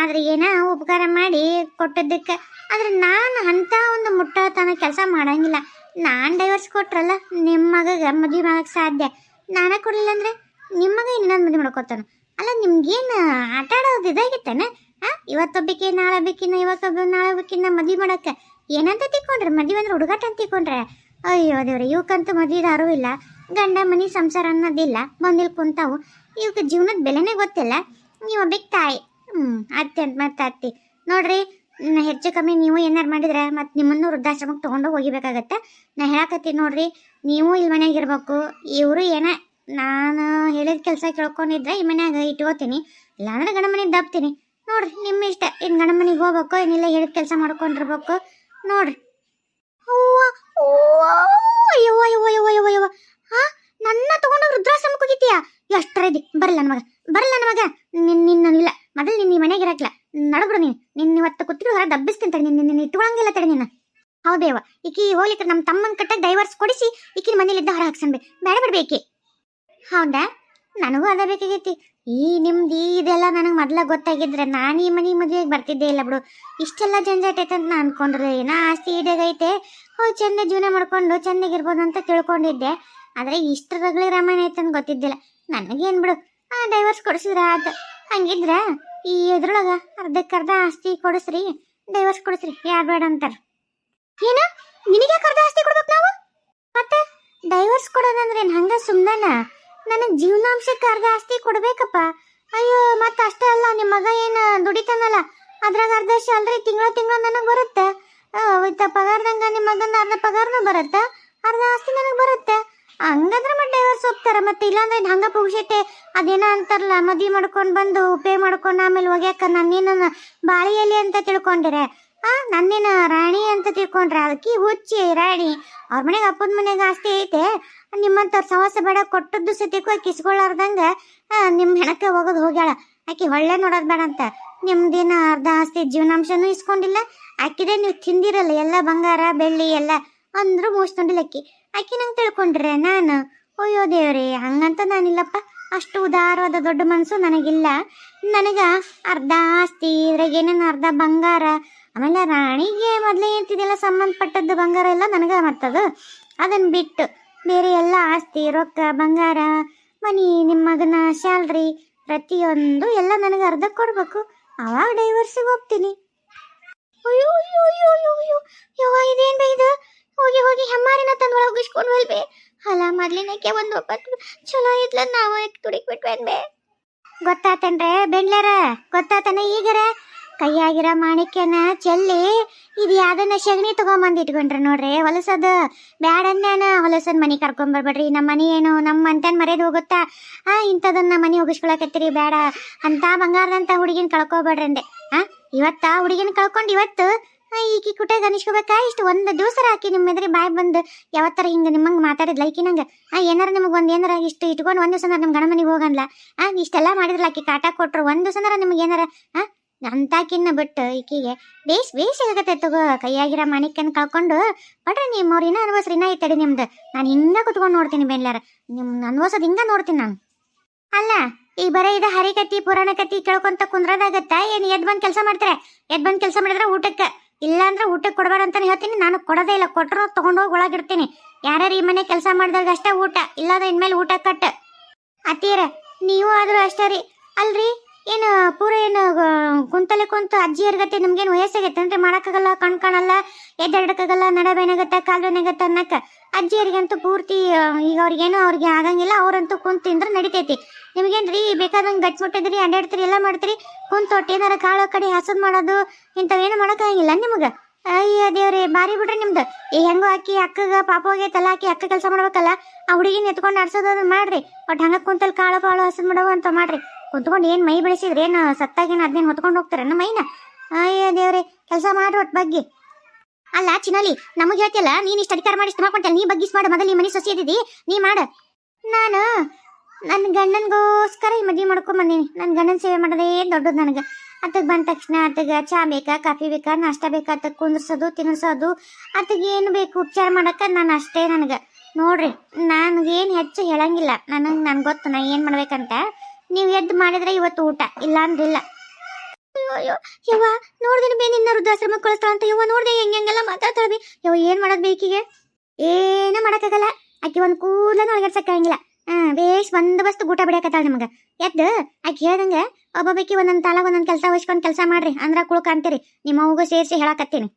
ಆದ್ರೆ ಏನ ಉಪಕಾರ ಮಾಡಿ ಕೊಟ್ಟದ್ದಕ್ಕೆ. ಆದ್ರೆ ನಾನು ಅಂತ ಒಂದು ಮುಟ್ಟತನ ಕೆಲಸ ಮಾಡಂಗಿಲ್ಲ. ನಾನು ಡೈವರ್ಸ್ ಕೊಟ್ರಲ್ಲ ನಿಮ್ಮ ಮಗಗೆ ಮದುವೆ ಮಾಡಕ್ ಸಾಧ್ಯ. ನಾನೇ ಕೊಡಲಿಲ್ಲ ಅಂದ್ರೆ ನಿಮ್ಮ ಮಗ ಇನ್ನೊಂದು ಮದುವೆ ಮಾಡ್ಕೊತಾನೆ. ಅಲ್ಲ, ನಿಮ್ಗೇನು ಆಟ ಆಡೋದು ಇದಾಗಿತ್ತೇನ? ಹಾ? ಇವತ್ತೊಬ್ಬಕ್ಕೆ ನಾಳೆ ಬೇಕಿನ್ನ ಇವತ್ತೊಬ್ಬ ನಾಳೆ ಬೇಕಿನ್ನ ಮದ್ವೆ ಮಾಡಕ್ಕೆ ಏನಂತ ತಿಕ್ಕೊಂಡ್ರೆ ಮದುವೆ ಅಂದ್ರೆ ಹುಡುಗಾಟ ಅಂತ ತಿಕ್ಕೊಂಡ್ರೆ ಅಯ್ಯೋ ದೇವ್ರೆ, ಇವಕ್ಕಂತೂ ಮದುವೆದಾರು ಇಲ್ಲ. ಗಂಡ, ಮನೆ, ಸಂಸಾರ ಅನ್ನೋದಿಲ್ಲ. ಬಂದಿಲ್ ಕುಂತಾವು. ಇವಕ್ಕೆ ಜೀವನದ ಬೆಲೆನೇ ಗೊತ್ತಿಲ್ಲ. ನೀವು ಒಬ್ಬಕ್ಕೆ ತಾಯಿ. ಹ್ಞೂ ಅತ್ತೆ ಅಂತ ಮತ್ತೆ ಅತ್ತಿ. ನೋಡ್ರಿ ಹೆಚ್ಚು ಕಮ್ಮಿ ನೀವು ಏನಾರು ಮಾಡಿದ್ರೆ ಮತ್ತೆ ನಿಮ್ಮನ್ನು ವೃದ್ಧಾಶ್ರಮಕ್ಕೆ ತೊಗೊಂಡು ಹೋಗಿಬೇಕಾಗತ್ತೆ. ನಾ ಹೇಳಕತ್ತೀನಿ ನೋಡ್ರಿ, ನೀವು ಇಲ್ಲಿ ಮನ್ಯಾಗ ಇರ್ಬೇಕು. ಇವರು ಏನ, ನಾನು ಹೇಳಿದ ಕೆಲಸ ಕೇಳ್ಕೊಂಡಿದ್ರೆ ಈ ಮನ್ಯಾಗ ಇಟ್ಕೋತೀನಿ. ಇಲ್ಲಾಂದ್ರೆ ಗಂಡ ಮನೆ ದಬ್ತೀನಿ. ನೋಡ್ರಿ, ನಿಮ್ಮ ಇಷ್ಟ. ಏನು ಗಂಡ ಮನೆಗೆ ಹೋಗ್ಬೇಕು, ಏನಿಲ್ಲ, ಹೇಳಿದ ಕೆಲಸ ಮಾಡ್ಕೊಂಡಿರ್ಬೇಕು, ನೋಡ್ರಿ. ಅಯ್ಯೋ ಅಯ್ಯೋ. ಹಾ ನನ್ನ ತಗೊಂಡು ವೃದ್ಧಾಶ್ರಮಕ್ಕೆ ಹೋಗಿದ್ದೀಯಾ? ಇದೆ? ಬರಲ್ಲ ನಮಗ ಮಗ ಬರಲ್ಲ ನಮಗ ಮಗ. ನಿನ್ನ ನಿನ್ನ ಇಲ್ಲ. ಮೊದಲು ನಿನ್ನ ಮನೆಗೆ ಇರಕ್ಲ. ನಡಬ್ರು ನೀನು. ನಿನ್ನ ಇವತ್ತು ಕುತ್ತಿರು ಹೊರ ದಬ್ಬಿಸ್ತೀನಿ ತಡಿ. ನಿನ್ನ ನಿನ್ನ ಇಟ್ಕೊಳಂಗಿಲ್ಲ ತಡಿ ನಿನ್ನ ಹೌದೇವ ಈಕಿ ಹೋಗ್ಲಿಕ್ಕೆ ನಮ್ಮ ತಮ್ಮನ ಕಟ್ಟಾಗ ಡೈವರ್ಸ್ ಕೊಡಿಸಿ ಈಕಿನ ಮನೇಲಿದ್ದ ಹೊರ ಹಾಕ್ಸನ್ಬೆ ಬೇಡ ಬಿಡ್ಬೇಕಿ ಹೌದಾ? ನನಗೂ ಅದ ಬೇಕಾಗೈತಿ. ಈ ನಿಮ್ದು ಇದೆಲ್ಲ ನನಗೆ ಮೊದ್ಲ ಗೊತ್ತಾಗಿದ್ರೆ ನಾನು ಈ ಮನೆ ಮದುವೆಗೆ ಬರ್ತಿದ್ದೆ ಇಲ್ಲ ಬಿಡು. ಇಷ್ಟೆಲ್ಲ ಜಂಜಾಟ ಐತೆ ಅಂತ ನಾನು ಅನ್ಕೊಂಡ್ರೆ ಏನೋ ಆಸ್ತಿ ಈಡಾಗೈತೆ ಹೋ, ಚಂದ ಜೀವನ ಮಾಡ್ಕೊಂಡು ಚೆಂದಾಗಿರ್ಬೋದು ಅಂತ ತಿಳ್ಕೊಂಡಿದ್ದೆ. ಆದರೆ ಇಷ್ಟು ರಗಳಿ ರಾಮಾಯಣ ಐತೆ ಅಂತ ಗೊತ್ತಿದ್ದಿಲ್ಲ. ನನಗೇನು ಬಿಡು. ಆ ಡೈವರ್ಸ್ ಕೊಡಿಸಿದ್ರ ಆತ. ಹಂಗಿದ್ರ ಈ ಇದ್ರೊಳಗೆ ಅರ್ಧಕ್ಕರ್ಧ ಆಸ್ತಿ ಕೊಡಿಸ್ರಿ. ಡೈವರ್ಸ್ ಕೊಡಿಸ್ರಿ. ಯಾರು ಬೇಡ ಅಂತಾರೆ. ಏನು? ನಿನಗೆ ಕರ್ದ ಆಸ್ತಿ ಕೊಡ್ಬೇಕು ನಾವು? ಮತ್ತೆ ಡೈವರ್ಸ್ ಕೊಡೋದಂದ್ರೆ ಏನು ಹಂಗ ಸುಮ್ಮನ ನನಗೆ ಜೀವನಾಂಶಕ್ಕೆ ಅರ್ಧ ಆಸ್ತಿ ಕೊಡ್ಬೇಕಪ್ಪ. ಅಯ್ಯೋ, ಮತ್ತೆ ಅಷ್ಟೇ ಅಲ್ಲ ನಿಮ್ಮ ಮಗ ಏನು ದುಡಿತಾನಲ್ಲ? ಅದ್ರಾಗ ಅರ್ಧ ಸ್ಯಾಲ್ರಿ ತಿಂಗಳ ತಿಂಗಳ ನನಗೆ ಬರುತ್ತೆ. ಇತ್ತ ಪಗಾರದಂಗ ನಿಮ್ಮ ಮಗನ ಅರ್ಧ ಪಗಾರನೂ ಬರುತ್ತೆ? ಅರ್ಧ ಆಸ್ತಿ ನನಗೆ ಬರುತ್ತೆ. ಹಂಗಂದ್ರೆ ಮತ್ತೆ ಡೈವರ್ಸ್ ಹೋಗ್ತಾರ, ಮತ್ತೆ ಇಲ್ಲಾಂದ್ರೆ ಹಂಗ ಪುಗ್ಸೈತೆ ಅದೇನೋ ಅಂತಾರಲ್ಲ, ಮದ್ವಿ ಮಾಡ್ಕೊಂಡು ಬಂದು ಪೇ ಮಾಡ್ಕೊಂಡು ಆಮೇಲೆ ಒಗ್ಯಾಕ ನಾನೇನ ಬಾಳಿಯಲ್ಲಿ ಅಂತ ತಿಳ್ಕೊಂಡಿರೆ? ಆ, ನನ್ನೇನು ರಾಣಿ ಅಂತ ತಿಳ್ಕೊಂಡ್ರೆ ಅದಕ್ಕೆ ಹುಚ್ಚಿ, ರಾಣಿ. ಅವ್ರ ಮನೆಗೆ ಅಪ್ಪನ ಮನೆಗೆ ಆಸ್ತಿ ಐತೆ. ನಿಮ್ಮಂತ ಸವಾಸ ಬೇಡ, ಕೊಟ್ಟದ್ದು ಸತ್ಯಕ್ಕೂ ಕಿಸ್ಕೊಳ್ಳಾರ್ದಂಗ ಇಸ್ಕೊಳ್ಳಾರ್ದಂಗ ನಿಮ್ಮ ಹೆಣಕ್ಕೆ ಹೋಗೋದು ಹೋಗ್ಯಾಳ. ಆಕಿ ಒಳ್ಳೆ ನೋಡೋದು ಬೇಡ ಅಂತ. ನಿಮ್ದೇನ ಅರ್ಧ ಆಸ್ತಿ ಜೀವನಾಂಶನೂ ಇಸ್ಕೊಂಡಿಲ್ಲ. ಆಕಿದೆ ನೀವು ತಿಂದಿರಲ್ಲ, ಎಲ್ಲ ಬಂಗಾರ, ಬೆಳ್ಳಿ, ಎಲ್ಲ. ಅಂದ್ರು ಮುಗಿಸ್ಕೊಂಡಿಲ್ಲ ಅಕ್ಕಿ ಆಕಿ ನಂಗೆ ತಿಳ್ಕೊಂಡ್ರೆ ನಾನು, ಅಯ್ಯೋ ದೇವ್ರಿ, ಹಂಗಂತ ನಾನಿಲ್ಲಪ್ಪ. ಅಷ್ಟು ಉದಾರವಾದ ದೊಡ್ಡ ಮನಸ್ಸು ನನಗಿಲ್ಲ. ನನಗ ಅರ್ಧ ಆಸ್ತಿ, ಇದ್ರಾಗ ಏನೇನು ಅರ್ಧ ಬಂಗಾರ ಆಮೇಲೆ ರಾಣಿಗೆ ಮೊದಲೇ ಇರ್ತಿದ್ದೆಲ್ಲ ಸಂಬಂಧಪಟ್ಟದ್ದು ಬಂಗಾರ ಎಲ್ಲ ನನಗೆ ಮತ್ತದು. ಅದನ್ನು ಬಿಟ್ಟು ಬೇರೆ ಎಲ್ಲ ಆಸ್ತಿ, ರೊಕ್ಕ, ಬಂಗಾರ, ಮನಿ ನಿಮ್ಮ ಮಗನ ಸ್ಯಾಲ್ರಿ ಪ್ರತಿಯೊಂದು ಎಲ್ಲ ನನಗೆ ಅರ್ಧ ಕೊಡ್ಬೇಕು. ಅವಾಗ ಡೈವರ್ಸಿಗೆ ಹೋಗ್ತೀನಿ. ಅಯ್ಯೋ ಅಯ್ಯೋ ಅಯ್ಯೋ ಅಯ್ಯೋ ಅಯ್ಯೋ. ಇದೇನ್ ಬೇ ಇದು? ಹೋಗಿ ಹೋಗಿ ಹೆಮ್ಮಾರಿನ ತಂದು ಒಳಗೆ ಹೋಗಿಸ್ಕೊಂಡು ಹೋಲ್ಬೆ ಅಲ್ಲ, ಮೊದ್ಲಿನಕ್ಕೆ ಒಂದು ಒಪ್ಪತ್ತು ಚಲೋ ಇದ್ಲ, ನಾವು ತುಡಿಕ್ ಬಿಟ್ವೇನ್ಬೆ ಗೊತ್ತಾತನ್ರೆ ಬೆಂಡ್ಲಾರ ಗೊತ್ತಾತನ ಈಗರ? ಕೈಯಾಗಿರ ಮಾಣಿಕ್ಯನ ಚೆಲ್ಲಿ ಇದು ಯಾವ್ದನ್ನ ಸಗಣಿ ತಗೊಂಬಂದು ಇಟ್ಕೊಂಡ್ರೆ ನೋಡ್ರಿ, ಹೊಲಸದ ಬ್ಯಾಡನ್ಯಾನ ಹೊಲಸದ ಮನೆ ಕರ್ಕೊಂಬರ್ಬೇಡ್ರಿ ನಮ್ಮ ಮನೆ ಏನು ನಮ್ಮ ಅಂತನ್ ಮರ್ಯಾದ ಹೋಗುತ್ತಾ? ಆ, ಇಂಥದನ್ನ ಮನೆ ಹೋಗಿಸ್ಕೊಳಕತ್ತೀರಿ ಬೇಡ ಅಂತ ಬಂಗಾರದಂತ ಹುಡುಗಿನ ಕಳ್ಕೊಬೇಡ್ರಿ ಅಂದೆ. ಆ, ಇವತ್ತ ಹುಡುಗಿನ ಕಳ್ಕೊಂಡು ಇವತ್ತು ಈಕಿ ಕುಟ್ಟಾಗ ಅನಿಸ್ಕೋಬೇಕಾ? ಇಷ್ಟು ಒಂದು ದಿವಸ ಹಾಕಿ ನಿಮ್ಮ ಎದ್ರಿ ಬಾಯ್ ಬಂದು ಯಾವತ್ತರ ಹಿಂಗೆ ನಿಮ್ಮಂಗೆ ಮಾತಾಡಿದ್ಲ ಈಕಿ ನಂಗೆ? ಆ, ಏನಾರ ನಿಮಗೆ ಒಂದು ಏನಾರ ಇಷ್ಟು ಇಟ್ಕೊಂಡು ಒಂದು ದಿವಸ ನಮ್ಮ ಗಣಮನಿಗೆ ಹೋಗಲ್ಲ ಆ, ಇಷ್ಟೆಲ್ಲ ಮಾಡಿದ್ರಲ್ಲ ಆಕಿ ಕಾಟ ಕೊಟ್ರು, ಒಂದು ದಿವಸ ನಿಮಗೆ ಏನಾರ, ಆ? ಅಂತಾಕಿನ್ನ ಬಿಟ್ಟು ಈಕಿಗೆ, ಬೇಸ್ ಬೇಸ್ ಆಗತ್ತೆ ತಗೋ, ಕೈಯಾಗಿರ ಮಾಣಿಕ್ಯನ ಕಳ್ಕೊಂಡು. ಬಡ್ರಿ ನಿಮ್ಮ ಅವ್ರ ಇನ್ನ ಅನ್ವಸ್ರಿ ಇನ್ನ ಐತಡಿ ನಿಮ್ದು. ನಾನು ಹಿಂಗೆ ಕುತ್ಕೊಂಡು ನೋಡ್ತೀನಿ ಬೆನ್ಲಾರ ನಿಮ್ಮ ಅನ್ವಸದ್ ಹಿಂಗೆ ನೋಡ್ತೀನಿ ನಾನು. ಅಲ್ಲ, ಈ ಬರೀ ಇದು ಹರಿಕತಿ ಪುರಾಣ ಕತಿ ಕೇಳ್ಕೊಂತ ಕುಂದ್ರದಾಗತ್ತ? ಏನು ಎದ್ ಬಂದು ಕೆಲಸ ಮಾಡ್ತಾರೆ? ಎದ್ ಬಂದು ಕೆಲಸ ಮಾಡಿದ್ರೆ ಊಟಕ್ಕೆ. ಇಲ್ಲ ಅಂದ್ರೆ ಊಟಕ್ಕೆ ಕೊಡಬೇಡ ಅಂತಾನೆ ಹೇಳ್ತೀನಿ. ನಾನು ಕೊಡೋದೇ ಇಲ್ಲ. ಕೊಟ್ಟರು ತೊಗೊಂಡೋಗಿ ಒಳಗಿಡ್ತೀನಿ. ಯಾರ್ಯಾರು ಈ ಮನೆ ಕೆಲಸ ಮಾಡಿದಾಗ ಅಷ್ಟೇ ಊಟ. ಇಲ್ಲಾಂದ್ರೆ ಇನ್ಮೇಲೆ ಊಟ ಕಟ್. ಅತ್ತೀರ ನೀವು ಆದ್ರೂ ಅಷ್ಟೇ ರೀ. ಅಲ್ರಿ? ಏನು ಪೂರ ಏನು ಕುಂತಲೆ ಕುಂತು ಅಜ್ಜಿಯರ್ಗತ್ತೆ ನಮ್ಗೇನು ವಯಸ್ಸಾಗೈತೆ ಅಂದ್ರೆ ಮಾಡಕ್ಕಾಗಲ್ಲ ಕಣ್ ಕಾಣಲ್ಲ ಎದ್ದಾಡಕ್ಕಾಗಲ್ಲ ನಡಬೇನಾಗತ್ತ, ಕಾಲ್ಬೇನಾಗತ್ತ ಅನ್ನಕ್ಕ. ಅಜ್ಜಿಯರಿಗಂತೂ ಪೂರ್ತಿ ಈಗ ಅವ್ರಿಗೇನು ಅವ್ರಿಗೆ ಆಗಂಗಿಲ್ಲ, ಅವ್ರಂತೂ ಕುಂತು ತಿಂದ್ರೆ ನಡಿತೈತಿ. ನಿಮ್ಗೇನ್ರಿ, ಬೇಕಾದಂಗೆ ಗಟ್ಟಿ ಮುಟ್ಟಿದ್ರಿ ಅಡ್ಡಾಡ್ತೀರಿ ಎಲ್ಲ ಮಾಡ್ತೀರಿ, ಕುಂತು ಒಟ್ಟು ಏನಾರ ಕಾಳು ಕಡೆ ಹಸದ್ ಮಾಡೋದು, ಇಂಥವೇನು ಮಾಡೋಕ್ಕಾಗಿಲ್ಲ ನಿಮ್ಗೆ. ಅಯ್ಯ ದೇವ್ರಿ, ಬಾರಿ ಬಿಡ್ರಿ ನಿಮ್ದು. ಈ ಹೆಂಗೋ ಹಾಕಿ ಅಕ್ಕಗ, ಪಾಪ ಹೋಗೈತಲ್ಲ ಆಕಿ ಅಕ್ಕ ಕೆಲಸ ಮಾಡ್ಬೇಕಲ್ಲ, ಆ ಹುಡುಗಿನ ಎತ್ಕೊಂಡು ಆಡ್ಸೋದು ಮಾಡ್ರಿ. ಒಟ್ಟು ಹಂಗ ಕುಂತಲ್ಲಿ ಕಾಳು ಪಾಳು ಹಸದ್ ಮಾಡೋ ಅಂತ ಮಾಡ್ರಿ. ಕುಂತ್ಕೊಂಡು ಏನು ಮೈ ಬೆಳೆಸಿದ್ರೆ, ಏನು ಸತ್ತಾಗೇನು ಅದನ್ನೇನು ಹೊತ್ಕೊಂಡು ಹೋಗ್ತಾರೇನ ಮೈನ? ಅಯ್ಯ ದೇವ್ರೆ, ಕೆಲಸ ಮಾಡ್ರಿ ಒಟ್ಟು ಬಗ್ಗೆ. ಅಲ್ಲ ಚಿನ್ನಲಿ ನಮಗೆ ಹೇಳ್ತಿಯಲ್ಲ, ನೀನು ಇಷ್ಟು ಅಧಿಕಾರ ಮಾಡಿ ಇಷ್ಟ ಮಾಡ್ಕೊಂತಲ್ಲ ನೀ ಬಗ್ಗಿಸ್ ಮಾಡು, ಮೊದಲು ಮನೆ ಸೊಸಿ ಇದ್ದಿದ್ದಿ ನೀ ಮಾಡ. ನಾನು ನನ್ನ ಗಂಡನಿಗೋಸ್ಕರ ಈ ಮದುವೆ ಮಾಡ್ಕೊಂಡ್ ಬಂದೀನಿ. ನನ್ನ ಗಂಡನ ಸೇವೆ ಮಾಡೋದೇ ದೊಡ್ಡದು ನನಗೆ. ಅತ್ತಗೆ ಬಂದ ತಕ್ಷಣ ಆತಗೆ ಚಾ ಬೇಕಾ, ಕಾಫಿ ಬೇಕಾ, ನಾಷ್ಟ ಬೇಕಾ, ಅತ್ತಗೆ ಕುಂದ್ರಿಸೋದು, ತಿನ್ನಿಸೋದು, ಅತ್ತಗೆ ಏನು ಬೇಕು, ಉಪಚಾರ ಮಾಡಕ್ಕೆ ನಾನು ಅಷ್ಟೇ ನನಗೆ. ನೋಡ್ರಿ, ನನಗೇನು ಹೆಚ್ಚು ಹೇಳಂಗಿಲ್ಲ. ನನಗೆ ನನಗೆ ಗೊತ್ತು ನಾ ಏನು ಮಾಡ್ಬೇಕಂತ. ನೀವು ಎದ್ದು ಮಾಡಿದ್ರೆ ಇವತ್ತು ಊಟ ಇಲ್ಲ ಅಂದ್ರಿಲ್ಲ ಅಯ್ಯೋ ಯವ್ವ, ನೋಡ್ದೇನೆ ಬೇ ನಿನ್ನ ವೃದ್ಧಾಶ್ರಮಕ್ಕೆ ಕಳಿಸ್ತಾಳ ಅಂತ ಯವ್ವ, ನೋಡ್ದೆ ಹೆಂಗೆ ಹೆಂಗೆಲ್ಲ ಮಾತಾಡ್ತಾಳೆ ಬಿ. ಯವ್ವ, ಏನು ಮಾಡೋದು ಬೇಕಿಗೆ ಏನೂ ಮಾಡೋಕ್ಕಾಗಲ್ಲ. ಆಕೆ ಒಂದು ಕೂದಲ ಒಳಗಡ್ಸಕ್ಕಾಗಿಲ್ಲ ಹಾಂ ಬೇಸ್ ಬಂದೋಬಸ್ತ್ ಊಟ ಬಿಡಕತ್ತಾಳ ನಿಮಗೆ. ಎದ್ದು, ಆಕೆ ಹೇಳ್ದಂಗೆ ಒಬ್ಬೊಬ್ಬಾಕಿ ಒಂದೊಂದು ತಾಲ ಒಂದೊಂದು ಕೆಲಸ ವಹಿಸ್ಕೊಂಡು ಕೆಲಸ ಮಾಡ್ರಿ ಅಂದ್ರ ಕುಳ್ಕಾಂತೀರಿ ನಿಮ್ಮ ಅವ್ಗೂ ಸೇರಿಸಿ ಹೇಳಕತ್ತೀನಿ.